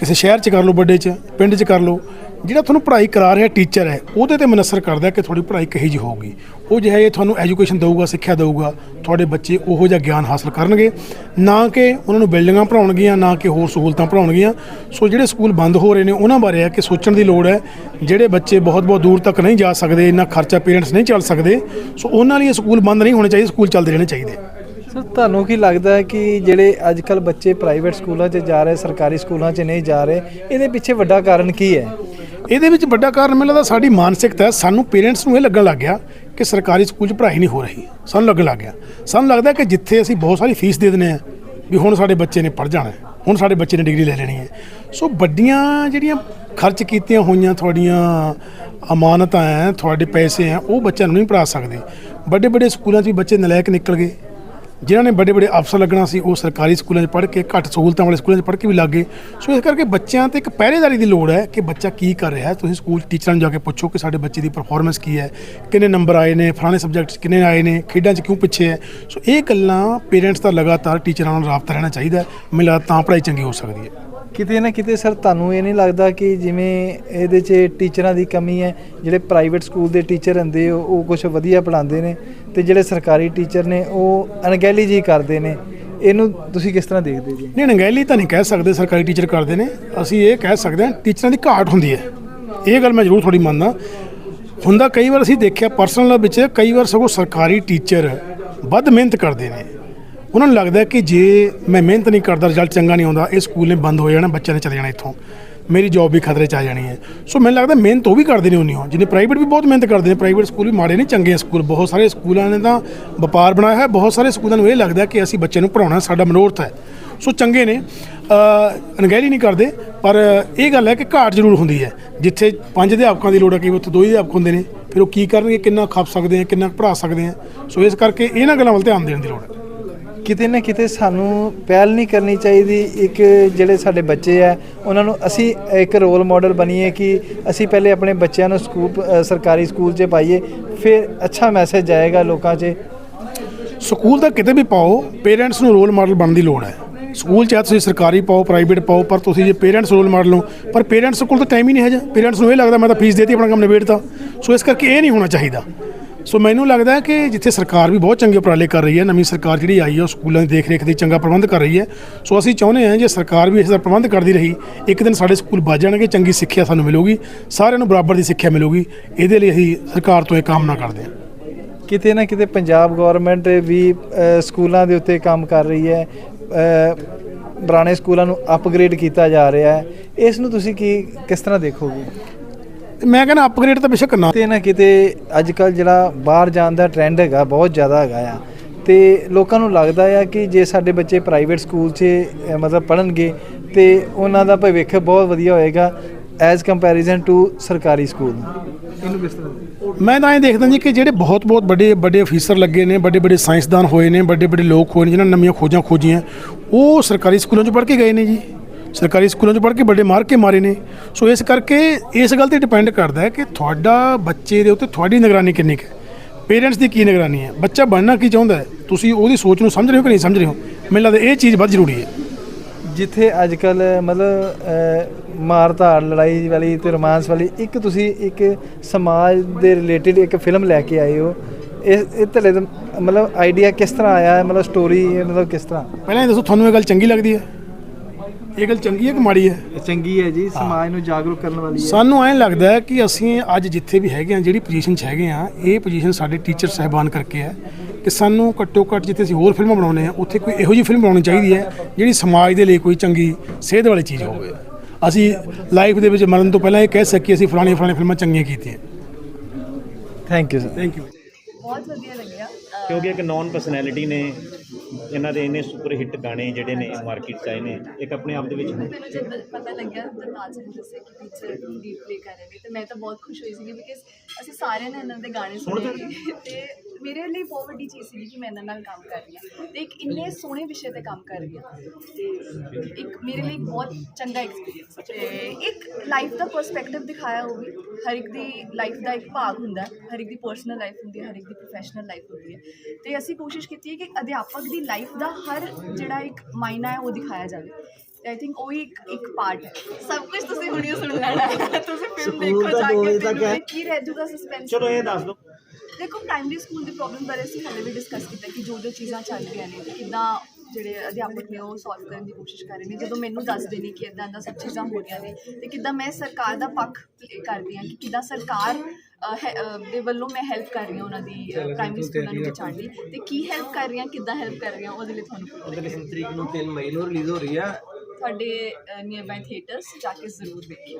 ਕਿਸੇ ਸ਼ਹਿਰ 'ਚ ਕਰ ਲਓ, ਵੱਡੇ 'ਚ, ਪਿੰਡ 'ਚ ਕਰ ਲਓ। ਜਿਹੜਾ ਤੁਹਾਨੂੰ ਪੜ੍ਹਾਈ ਕਰਾ ਰਿਹਾ ਟੀਚਰ ਹੈ, ਉਹਦੇ ਤੇ ਮਨਸਰ ਕਰਦਾ ਕਿ ਤੁਹਾਡੀ ਪੜ੍ਹਾਈ ਕਹੀ ਜਿਹੀ ਹੋਊਗੀ। ਉਹ ਜਿਹੜਾ ਇਹ ਤੁਹਾਨੂੰ ਐਜੂਕੇਸ਼ਨ ਦੇਊਗਾ, ਸਿੱਖਿਆ ਦੇਊਗਾ, ਤੁਹਾਡੇ ਬੱਚੇ ਉਹੋ ਜਿਹਾ ਗਿਆਨ ਹਾਸਲ ਕਰਨਗੇ। ਨਾ ਕਿ ਉਹਨਾਂ ਨੂੰ ਬਿਲਡਿੰਗਾਂ ਪੜਾਉਣਗੀਆਂ ਨਾ ਕਿ ਹੋਰ ਸਹੂਲਤਾਂ ਪੜਾਉਣਗੀਆਂ ਸੋ ਜਿਹੜੇ ਸਕੂਲ ਬੰਦ ਹੋ ਰਹੇ ਨੇ, ਉਹਨਾਂ ਬਾਰੇ ਹੈ ਕਿ ਸੋਚਣ ਦੀ ਲੋੜ ਹੈ, ਜਿਹੜੇ ਬੱਚੇ ਬਹੁਤ ਬਹੁਤ ਦੂਰ ਤੱਕ ਨਹੀਂ ਜਾ ਸਕਦੇ, ਇੰਨਾ ਖਰਚਾ ਪੇਰੈਂਟਸ ਨਹੀਂ ਚੱਲ ਸਕਦੇ, ਸੋ ਉਹਨਾਂ ਲਈ ਸਕੂਲ ਬੰਦ ਨਹੀਂ ਹੋਣੇ ਚਾਹੀਦੇ, ਸਕੂਲ ਚੱਲਦੇ ਰਹਿਣੇ ਚਾਹੀਦੇ।
ਸਰ, ਤੁਹਾਨੂੰ ਕੀ ਲੱਗਦਾ ਹੈ ਕਿ ਜਿਹੜੇ ਅੱਜ ਕੱਲ ਬੱਚੇ ਪ੍ਰਾਈਵੇਟ ਸਕੂਲਾਂ 'ਚ ਜਾ ਰਹੇ, ਸਰਕਾਰੀ ਸਕੂਲਾਂ 'ਚ ਨਹੀਂ ਜਾ ਰਹੇ, ਇਹਦੇ ਪਿੱਛੇ ਵੱਡਾ ਕਾਰਨ ਕੀ ਹੈ?
ਇਹਦੇ ਵਿੱਚ ਵੱਡਾ ਕਾਰਨ ਮੈਨੂੰ ਲੱਗਦਾ ਸਾਡੀ ਮਾਨਸਿਕਤਾ ਸਾਨੂੰ ਪੇਰੈਂਟਸ ਨੂੰ ਇਹ ਲੱਗਣ ਲੱਗ ਗਿਆ ਕਿ ਸਰਕਾਰੀ ਸਕੂਲ 'ਚ ਪੜ੍ਹਾਈ ਨਹੀਂ ਹੋ ਰਹੀ। ਸਾਨੂੰ ਲੱਗਣ ਲੱਗ ਗਿਆ। ਸਾਨੂੰ ਲੱਗਦਾ ਕਿ ਜਿੱਥੇ ਅਸੀਂ ਬਹੁਤ ਸਾਰੀ ਫੀਸ ਦੇ ਦਿੰਦੇ ਆ ਵੀ ਹੁਣ ਸਾਡੇ ਬੱਚੇ ਨੇ ਪੜ੍ਹ ਜਾਣਾ ਹੁਣ ਸਾਡੇ ਬੱਚੇ ਨੇ ਡਿਗਰੀ ਲੈ ਲੈਣੀ ਹੈ। ਸੋ ਵੱਡੀਆਂ ਜਿਹੜੀਆਂ ਖਰਚ ਕੀਤੀਆਂ ਹੋਈਆਂ ਤੁਹਾਡੀਆਂ ਅਮਾਨਤਾਂ ਹੈ, ਤੁਹਾਡੇ ਪੈਸੇ ਹੈ, ਉਹ ਬੱਚਿਆਂ ਨੂੰ ਨਹੀਂ ਪੜ੍ਹਾ ਸਕਦੇ। ਵੱਡੇ ਵੱਡੇ ਸਕੂਲਾਂ 'ਚ ਵੀ ਬੱਚੇ ਨਲਾਇਕ ਨਿਕਲ ਗਏ। ਜਿਨ੍ਹਾਂ ਨੇ ਵੱਡੇ ਵੱਡੇ ਅਫਸਰ ਲੱਗਣਾ ਸੀ, ਉਹ ਸਰਕਾਰੀ ਸਕੂਲਾਂ 'ਚ ਪੜ੍ਹ ਕੇ, ਘੱਟ ਸਹੂਲਤਾਂ ਵਾਲੇ ਸਕੂਲਾਂ 'ਚ ਪੜ੍ਹ ਕੇ ਵੀ ਲੱਗ ਗਏ। ਸੋ ਇਸ ਕਰਕੇ ਬੱਚਿਆਂ ਤੇ ਇੱਕ ਪਹਿਰੇਦਾਰੀ ਦੀ ਲੋੜ ਹੈ ਕਿ ਬੱਚਾ ਕੀ ਕਰ ਰਿਹਾ ਹੈ। ਤੁਸੀਂ ਸਕੂਲ ਟੀਚਰਾਂ ਨੂੰ ਜਾ ਕੇ ਪੁੱਛੋ ਕਿ ਸਾਡੇ ਬੱਚੇ ਦੀ ਪਰਫਾਰਮੈਂਸ ਕੀ ਹੈ, ਕਿੰਨੇ ਨੰਬਰ ਆਏ ਨੇ, ਫਲਾਣੇ ਸਬਜੈਕਟ 'ਚ ਕਿੰਨੇ ਆਏ ਨੇ, ਖੇਡਾਂ 'ਚ ਕਿਉਂ ਪਿੱਛੇ ਹੈ। ਸੋ ਇਹ ਗੱਲਾਂ ਪੇਰੈਂਟਸ ਦਾ ਲਗਾਤਾਰ ਟੀਚਰਾਂ ਨਾਲ ਰਾਬਤਾ ਰਹਿਣਾ ਚਾਹੀਦਾ ਮੈਨੂੰ ਲੱਗਦਾ ਤਾਂ ਪੜ੍ਹਾਈ ਚੰਗੀ ਹੋ ਸਕਦੀ ਹੈ।
ਕਿਤੇ ਨਾ ਕਿਤੇ ਸਰ ਤੁਹਾਨੂੰ ਇਹ ਨਹੀਂ ਲੱਗਦਾ ਕਿ ਜਿਵੇਂ ਇਹਦੇ 'ਚ ਟੀਚਰਾਂ ਦੀ ਕਮੀ ਹੈ, ਜਿਹੜੇ ਪ੍ਰਾਈਵੇਟ ਸਕੂਲ ਦੇ ਟੀਚਰ ਹੁੰਦੇ ਉਹ- ਉਹ ਕੁਝ ਵਧੀਆ ਪੜ੍ਹਾਉਂਦੇ ਨੇ ਤੇ ਜਿਹੜੇ ਸਰਕਾਰੀ ਟੀਚਰ ਨੇ, ਉਹ ਅਣਗਹਿਲੀ ਜੀ ਕਰਦੇ ਨੇ। ਇਹਨੂੰ ਤੁਸੀਂ ਕਿਸ ਤਰ੍ਹਾਂ ਦੇਖਦੇ ਜੀ?
ਨਹੀਂ, ਅਣਗਹਿਲੀ ਤਾਂ ਨਹੀਂ ਕਹਿ ਸਕਦੇ ਸਰਕਾਰੀ ਟੀਚਰ ਕਰਦੇ ਨੇ। ਅਸੀਂ ਇਹ ਕਹਿ ਸਕਦੇ ਹਾਂ, ਟੀਚਰਾਂ ਦੀ ਘਾਟ ਹੁੰਦੀ ਹੈ। ਇਹ ਗੱਲ ਮੈਂ ਜ਼ਰੂਰ ਥੋੜੀ ਮੰਨਦਾ। ਹੁੰਦਾ ਕਈ ਵਾਰ ਅਸੀਂ ਦੇਖਿਆ ਪਰਸਨਲ ਵਿੱਚ ਕਈ ਵਾਰ ਸਗੋਂ ਸਰਕਾਰੀ ਟੀਚਰ ਵੱਧ ਮਿਹਨਤ ਕਰਦੇ ਨੇ। ਉਹਨਾਂ ਨੂੰ ਲੱਗਦਾ ਕਿ ਜੇ ਮੈਂ ਮਿਹਨਤ ਨਹੀਂ ਕਰਦਾ ਰਿਜ਼ਲਟ ਚੰਗਾ ਨਹੀਂ ਆਉਂਦਾ ਇਹ ਸਕੂਲ ਨੇ ਬੰਦ ਹੋ ਜਾਣਾ ਬੱਚਿਆਂ ਨੇ ਚਲੇ ਜਾਣਾ ਇੱਥੋਂ। ਮੇਰੀ ਜੌਬ ਵੀ ਖਤਰੇ 'ਚ ਆ ਜਾਣੀ ਹੈ। ਸੋ ਮੈਨੂੰ ਲੱਗਦਾ ਮਿਹਨਤ ਉਹ ਵੀ ਕਰਦੇ ਨੇ ਉਨੀ ਹੋ ਜਿਹਨੇ ਪ੍ਰਾਈਵੇਟ ਵੀ ਬਹੁਤ ਮਿਹਨਤ ਕਰਦੇ ਨੇ। ਪ੍ਰਾਈਵੇਟ ਸਕੂਲ ਵੀ ਮਾੜੇ ਨਹੀਂ ਚੰਗੇ ਸਕੂਲ ਬਹੁਤ ਸਾਰੇ ਸਕੂਲਾਂ ਨੇ ਤਾਂ ਵਪਾਰ ਬਣਾਇਆ ਹੈ ਬਹੁਤ ਸਾਰੇ ਸਕੂਲਾਂ ਨੂੰ ਇਹ ਲੱਗਦਾ ਕਿ ਅਸੀਂ ਬੱਚੇ ਨੂੰ ਪੜਾਉਣਾ ਸਾਡਾ ਮਨੋਰਥ ਹੈ। ਸੋ ਚੰਗੇ ਨੇ। ਅ, ਅਣਗਹਿਲੀ ਨਹੀਂ ਕਰਦੇ ਪਰ ਇਹ ਗੱਲ ਹੈ ਕਿ ਘਾਟ ਜ਼ਰੂਰ ਹੁੰਦੀ ਹੈ। ਜਿੱਥੇ ਪੰਜ ਅਧਿਆਪਕਾਂ ਦੀ ਲੋੜ ਹੈ ਕਿ ਉੱਥੇ ਦੋ ਹੀ ਅਧਿਆਪਕ ਹੁੰਦੇ ਨੇ ਫਿਰ ਉਹ ਕੀ ਕਰਨਗੇ ਕਿੰਨਾ ਖੱਪ ਸਕਦੇ ਆ ਕਿੰਨਾ ਪੜ੍ਹਾ ਸਕਦੇ ਆ। ਸੋ ਇਸ ਕਰਕੇ ਇਹਨਾਂ ਗੱਲਾਂ ਵੱਲ ਧਿਆਨ ਦੇਣ ਦੀ ਲੋੜ ਹੈ।
ਕਿਤੇ ਨਾ ਕਿਤੇ ਸਾਨੂੰ ਪਹਿਲ ਨਹੀਂ ਕਰਨੀ ਚਾਹੀਦੀ। ਇੱਕ ਜਿਹੜੇ ਸਾਡੇ ਬੱਚੇ ਆ, ਉਹਨਾਂ ਨੂੰ ਅਸੀਂ ਇੱਕ ਰੋਲ ਮਾਡਲ ਬਣੀਏ ਕਿ ਅਸੀਂ ਪਹਿਲੇ ਆਪਣੇ ਬੱਚਿਆਂ ਨੂੰ ਸਕੂਲ ਸਰਕਾਰੀ ਸਕੂਲ 'ਚ ਪਾਈਏ, ਫਿਰ ਅੱਛਾ ਮੈਸੇਜ ਜਾਏਗਾ ਲੋਕਾਂ 'ਚ।
ਸਕੂਲ ਤਾਂ ਕਿਤੇ ਵੀ ਪਾਓ ਪੇਰੈਂਟਸ ਨੂੰ ਰੋਲ ਮਾਡਲ ਬਣਨ ਦੀ ਲੋੜ ਹੈ। ਸਕੂਲ ਚਾਹੇ ਤੁਸੀਂ ਸਰਕਾਰੀ ਪਾਓ ਪ੍ਰਾਈਵੇਟ ਪਾਓ, ਪਰ ਤੁਸੀਂ ਜੇ ਪੇਰੈਂਟਸ ਰੋਲ ਮਾਡਲ ਹੋ, ਪਰ ਪੇਰੈਂਟਸ ਕੋਲ ਤਾਂ ਟਾਈਮ ਹੀ ਨਹੀਂ ਹੈ ਜਾਂ ਪੇਰੈਂਟਸ ਨੂੰ ਇਹ ਲੱਗਦਾ ਮੈਂ ਤਾਂ ਫੀਸ ਦੇਤੀ ਆਪਣਾ ਕੰਮ ਨਿਬੇੜਤਾ। ਸੋ ਇਸ ਕਰਕੇ ਇਹ ਨਹੀਂ ਹੋਣਾ ਚਾਹੀਦਾ। ਸੋ ਮੈਨੂੰ ਲੱਗਦਾ ਹੈ ਕਿ ਜਿੱਥੇ ਸਰਕਾਰ ਵੀ ਬਹੁਤ ਚੰਗੇ ਉਪਰਾਲੇ ਕਰ ਰਹੀ ਹੈ, ਨਵੀਂ ਸਰਕਾਰ ਜਿਹੜੀ ਆਈ ਹੈ, ਉਹ ਸਕੂਲਾਂ ਦੀ ਦੇਖ-ਰੇਖ ਦੀ ਚੰਗਾ ਪ੍ਰਬੰਧ ਕਰ ਰਹੀ ਹੈ। ਸੋ ਅਸੀਂ ਚਾਹੁੰਦੇ ਹਾਂ ਜੇ ਸਰਕਾਰ ਵੀ ਇਸ ਦਾ ਪ੍ਰਬੰਧ ਕਰਦੀ ਰਹੀ, ਇੱਕ ਦਿਨ ਸਾਡੇ ਸਕੂਲ ਵੱਜ ਜਾਣਗੇ, ਚੰਗੀ ਸਿੱਖਿਆ ਸਾਨੂੰ ਮਿਲੂਗੀ, ਸਾਰਿਆਂ ਨੂੰ ਬਰਾਬਰ ਦੀ ਸਿੱਖਿਆ ਮਿਲੂਗੀ। ਇਹਦੇ ਲਈ ਅਸੀਂ ਸਰਕਾਰ ਤੋਂ ਇਹ ਕਾਮਨਾ ਕਰਦੇ ਹਾਂ।
ਕਿਤੇ ਨਾ ਕਿਤੇ ਪੰਜਾਬ ਗਵਰਨਮੈਂਟ ਵੀ ਸਕੂਲਾਂ ਦੇ ਉੱਤੇ ਕੰਮ ਕਰ ਰਹੀ ਹੈ। ਪੁਰਾਣੇ ਸਕੂਲਾਂ ਨੂੰ ਅਪਗ੍ਰੇਡ ਕੀਤਾ ਜਾ ਰਿਹਾ ਹੈ। ਇਸ ਨੂੰ ਤੁਸੀਂ ਕੀ, ਕਿਸ ਤਰ੍ਹਾਂ ਦੇਖੋਗੇ?
ਤੇ ਮੈਂ ਕਹਿੰਦਾ ਅਪਗ੍ਰੇਡ ਤਾਂ ਬੇਸ਼ੱਕ ਨਾ
ਕਿਤੇ ਨਾ ਕਿਤੇ ਅੱਜ ਕੱਲ ਜਿਹੜਾ ਬਾਹਰ ਜਾਣ ਦਾ ਟ੍ਰੈਂਡ ਹੈਗਾ ਬਹੁਤ ਜ਼ਿਆਦਾ ਹੈਗਾ ਆ। ਤੇ ਲੋਕਾਂ ਨੂੰ ਲੱਗਦਾ ਆ ਕਿ ਜੇ ਸਾਡੇ ਬੱਚੇ ਪ੍ਰਾਈਵੇਟ ਸਕੂਲ 'ਚ ਮਤਲਬ ਪੜਨਗੇ ਤੇ ਉਹਨਾਂ ਦਾ ਭਵਿੱਖ ਬਹੁਤ ਵਧੀਆ ਹੋਏਗਾ ਐਜ਼ ਕੰਪੈਰੀਜ਼ਨ ਟੂ ਸਰਕਾਰੀ ਸਕੂਲ ਇਹਨੂੰ ਕਿਸ ਤਰ੍ਹਾਂ
ਮੈਂ ਤਾਂ ਇਹ ਦੇਖਦਾ ਜੀ ਕਿ ਜਿਹੜੇ ਬਹੁਤ ਬਹੁਤ ਵੱਡੇ ਵੱਡੇ ਅਫੀਸਰ ਲੱਗੇ ਨੇ ਵੱਡੇ ਵੱਡੇ ਸਾਇੰਸਦਾਨ ਹੋਏ ਨੇ ਵੱਡੇ ਵੱਡੇ ਲੋਕ ਹੋਏ ਨੇ ਜਿਨ੍ਹਾਂ ਨੇ ਨਵੀਆਂ ਖੋਜਾਂ ਖੋਜੀਆਂ ਉਹ ਸਰਕਾਰੀ ਸਕੂਲਾਂ 'ਚ ਪੜ੍ਹ ਕੇ ਗਏ ਨੇ ਜੀ। ਸਰਕਾਰੀ ਸਕੂਲਾਂ 'ਚ ਪੜ੍ਹ ਕੇ ਵੱਡੇ ਮਾਰ ਕੇ ਮਾਰੇ ਨੇ। ਸੋ ਇਸ ਕਰਕੇ ਇਸ ਗੱਲ ਤੇ ਡਿਪੈਂਡ ਕਰਦਾ ਹੈ ਕਿ ਤੁਹਾਡਾ ਬੱਚੇ ਦੇ ਉੱਤੇ ਤੁਹਾਡੀ ਨਿਗਰਾਨੀ ਕਿੰਨੀ ਹੈ। ਪੇਰੈਂਟਸ ਦੀ ਕੀ ਨਿਗਰਾਨੀ ਹੈ? ਬੱਚਾ ਬਣਨਾ ਕੀ ਚਾਹੁੰਦਾ ਹੈ? ਤੁਸੀਂ ਉਹਦੀ ਸੋਚ ਨੂੰ ਸਮਝ ਰਹੇ ਹੋ ਕਿ ਨਹੀਂ ਸਮਝ ਰਹੇ ਹੋ? ਮੈਨੂੰ ਲੱਗਦਾ ਇਹ ਚੀਜ਼ ਬਹੁਤ ਜ਼ਰੂਰੀ ਹੈ।
ਜਿੱਥੇ ਅੱਜ ਕੱਲ ਮਤਲਬ ਮਾਰ ਧਾੜ ਲੜਾਈ ਵਾਲੀ ਤੇ ਰੋਮਾਂਸ ਵਾਲੀ ਇੱਕ ਤੁਸੀਂ ਇੱਕ ਸਮਾਜ ਦੇ ਰਿਲੇਟਡ ਇੱਕ ਫਿਲਮ ਲੈ ਕੇ ਆਏ ਹੋ। ਇਹ ਇਹ ਦਾ ਮਤਲਬ ਆਈਡੀਆ ਕਿਸ ਤਰ੍ਹਾਂ ਆਇਆ? ਮਤਲਬ ਸਟੋਰੀ ਮਤਲਬ ਕਿਸ ਤਰ੍ਹਾਂ?
ਪਹਿਲਾਂ ਇਹ ਦੱਸੋ ਤੁਹਾਨੂੰ ਇਹ ਗੱਲ ਚੰਗੀ ਲੱਗਦੀ ਹੈ? ਇਹ ਗੱਲ ਚੰਗੀ ਹੈ ਕਿ ਮਾੜੀ ਹੈ?
ਇਹ ਚੰਗੀ ਹੈ ਜੀ ਸਮਾਜ ਨੂੰ ਜਾਗਰੂਕ ਕਰਨ ਵਾਲੀ ਹੈ।
ਸਾਨੂੰ ਐਂ ਲੱਗਦਾ ਹੈ ਕਿ ਅਸੀਂ ਅੱਜ ਜਿੱਥੇ ਵੀ ਹੈਗੇ ਆ ਜਿਹੜੀ ਪੋਜੀਸ਼ਨ 'ਚ ਹੈਗੇ ਆ ਇਹ ਪੋਜੀਸ਼ਨ ਸਾਡੇ ਟੀਚਰ ਸਹਿਬਾਨ ਕਰਕੇ ਹੈ ਕਿ ਸਾਨੂੰ ਘੱਟੋ ਘੱਟ ਜਿੱਥੇ ਅਸੀਂ ਹੋਰ ਫਿਲਮਾਂ ਬਣਾਉਂਦੇ ਆ ਉੱਥੇ ਕੋਈ ਇਹੋ ਜਿਹੀ ਫਿਲਮ ਬਣਾਉਣੀ ਚਾਹੀਦੀ ਹੈ ਜਿਹੜੀ ਸਮਾਜ ਦੇ ਲਈ ਕੋਈ ਚੰਗੀ ਸੇਧ ਵਾਲੀ ਚੀਜ਼ ਹੋਵੇ। ਅਸੀਂ ਲਾਈਫ ਦੇ ਵਿੱਚ ਮਰਨ ਤੋਂ ਪਹਿਲਾਂ ਇਹ ਕਹਿ ਸਕੀਏ ਅਸੀਂ ਫਲਾਣੀਆਂ ਫਲਾਣੀਆਂ ਫਿਲਮਾਂ ਚੰਗੀਆਂ ਕੀਤੀਆਂ।
Thank you sir
thank you
ਬਹੁਤ ਵਧੀਆ ਲੱਗਿਆ।
ਕਿਉਂਕਿ ਇੱਕ ਨੌਨ ਪਰਸਨੈਲਿਟੀ ਨੇ ਇਹਨਾਂ ਦੇ ਇੰਨੇ ਸੁਪਰ ਹਿੱਟ ਗਾਣੇ ਜਿਹੜੇ ਨੇ ਮਾਰਕੀਟ 'ਚ ਆਏ ਨੇ ਇੱਕ ਆਪਣੇ ਆਪ ਦੇ ਵਿੱਚ
ਮੈਨੂੰ ਜਦ ਪਤਾ ਲੱਗਿਆ ਜਦ ਨਾਜ਼ਰ ਨੇ ਦੱਸਿਆ ਕਿ ਟੀਚਰ ਲੀਡ ਪਲੇ ਕਰ ਰਹੇ ਨੇ ਤੇ ਮੈਂ ਤਾਂ ਬਹੁਤ ਖੁਸ਼ ਹੋਈ ਸੀ ਬਿਕਾਜ਼ ਅਸੀਂ ਸਾਰਿਆਂ ਨੇ ਇਹਨਾਂ ਦੇ ਗਾਣੇ ਸੁਣੇ ਤੇ ਮੇਰੇ ਲਈ ਬਹੁਤ ਵੱਡੀ ਚੀਜ਼ ਸੀ ਕਿ ਮੈਂ ਇਹਨਾਂ ਨਾਲ ਕੰਮ ਕਰ ਰਹੀ ਹਾਂ। ਤੇ ਇੱਕ ਇੰਨੇ ਸੋਹਣੇ ਵਿਸ਼ੇ ਤੇ ਕੰਮ ਕਰ ਰਹੀ ਹਾਂ। ਤੇ ਇੱਕ ਮੇਰੇ ਲਈ ਬਹੁਤ ਚੰਗਾ ਐਕਸਪੀਰੀਅੰਸ ਤੇ ਇੱਕ ਲਾਈਫ ਦਾ ਪਰਸਪੈਕਟਿਵ ਦਿਖਾਇਆ ਉਹ ਵੀ ਹਰ ਇੱਕ ਦੀ ਲਾਈਫ ਦਾ ਇੱਕ ਭਾਗ ਹੁੰਦਾ ਹੈ। ਹਰ ਇੱਕ ਦੀ ਪਰਸਨਲ ਲਾਈਫ ਹੁੰਦੀ ਹੈ ਹਰ ਇੱਕ ਦੀ ਪ੍ਰੋਫੈਸ਼ਨਲ ਲਾਈਫ ਹੁੰਦੀ ਹੈ। ਤੇ ਅਸੀਂ ਕੋਸ਼ਿਸ਼ ਕੀਤੀ ਹੈ ਕਿ ਅਧਿਆਪਕ ਦੀ ਲਾਈਫ ਦਾ ਹਰ ਜਿਹੜਾ ਇੱਕ ਮਾਇਨਾ ਹੈ ਉਹ ਦਿਖਾਇਆ ਜਾਵੇ। ਆਈ ਥਿੰਕ ਉਹ ਹੀ ਇੱਕ ਇੱਕ ਪਾਰਟ ਹੈ। ਸਭ ਕੁਝ ਤੁਸੀਂ ਹੁਣੇ ਸੁਣ ਲੈਣਾ ਹੈ। ਤੁਸੀਂ ਫਿਲਮ ਦੇਖੋ ਜਾ ਕੇ ਤੇ ਫਿਰ ਕੀ ਰਹਿ ਜੂਗਾ ਸਸਪੈਂਸ
ਚਲੋ ਇਹ ਦੱਸ ਦਿਓ।
ਦੇਖੋ ਪ੍ਰਾਇਮਰੀ ਸਕੂਲ ਦੀ ਪ੍ਰੋਬਲਮ ਬਾਰੇ ਅਸੀਂ ਹਾਲੇ ਵੀ ਡਿਸਕਸ ਕੀਤਾ ਕਿ ਜੋ ਜੋ ਚੀਜ਼ਾਂ ਚੱਲ ਰਹੀਆਂ ਨੇ ਤੇ ਕਿੱਦਾਂ ਜਿਹੜੇ ਅਧਿਆਪਕ ਨੇ ਉਹ ਸੋਲਵ ਕਰਨ ਦੀ ਕੋਸ਼ਿਸ਼ ਕਰ ਰਹੇ ਨੇ। ਜਦੋਂ ਮੈਨੂੰ ਦੱਸਦੇ ਨੇ ਕਿ ਇਦਾਂ ਇਦਾਂ ਸਭ ਚੀਜ਼ਾਂ ਹੋ ਰਹੀਆਂ ਨੇ ਤੇ ਕਿੱਦਾਂ ਮੈਂ ਸਰਕਾਰ ਦਾ ਪੱਖ play ਕਰਦੀ ਹਾਂ ਕਿ ਕਿੱਦਾਂ ਸਰਕਾਰ ਦੇ ਵੱਲੋਂ ਮੈਂ ਹੈਲਪ ਕਰ ਰਹੀ ਹਾਂ ਉਹਨਾਂ ਦੀ ਪ੍ਰਾਇਮਰੀ ਸਕੂਲਾਂ ਨੂੰ ਬਚਾਉਣ ਲਈ ਤੇ ਕੀ ਹੈਲਪ ਕਰ ਰਹੀ ਹਾਂ ਕਿੱਦਾਂ ਹੈਲਪ ਕਰ ਰਹੀ ਹਾਂ ਉਹਦੇ ਲਈ ਤੁਹਾਨੂੰ ਪਤਾ
ਕਿਸ ਤਰੀਕ ਨੂੰ 3 ਮਈ ਨੂੰ ਰਿਲੀਜ਼ ਹੋ ਰਹੀ ਆ।
ਤੁਹਾਡੇ ਨੀਅਰ ਬਾਈ ਥੀਏਟਰਸ ਜਾ ਕੇ ਜ਼ਰੂਰ ਵੇਖਿਓ।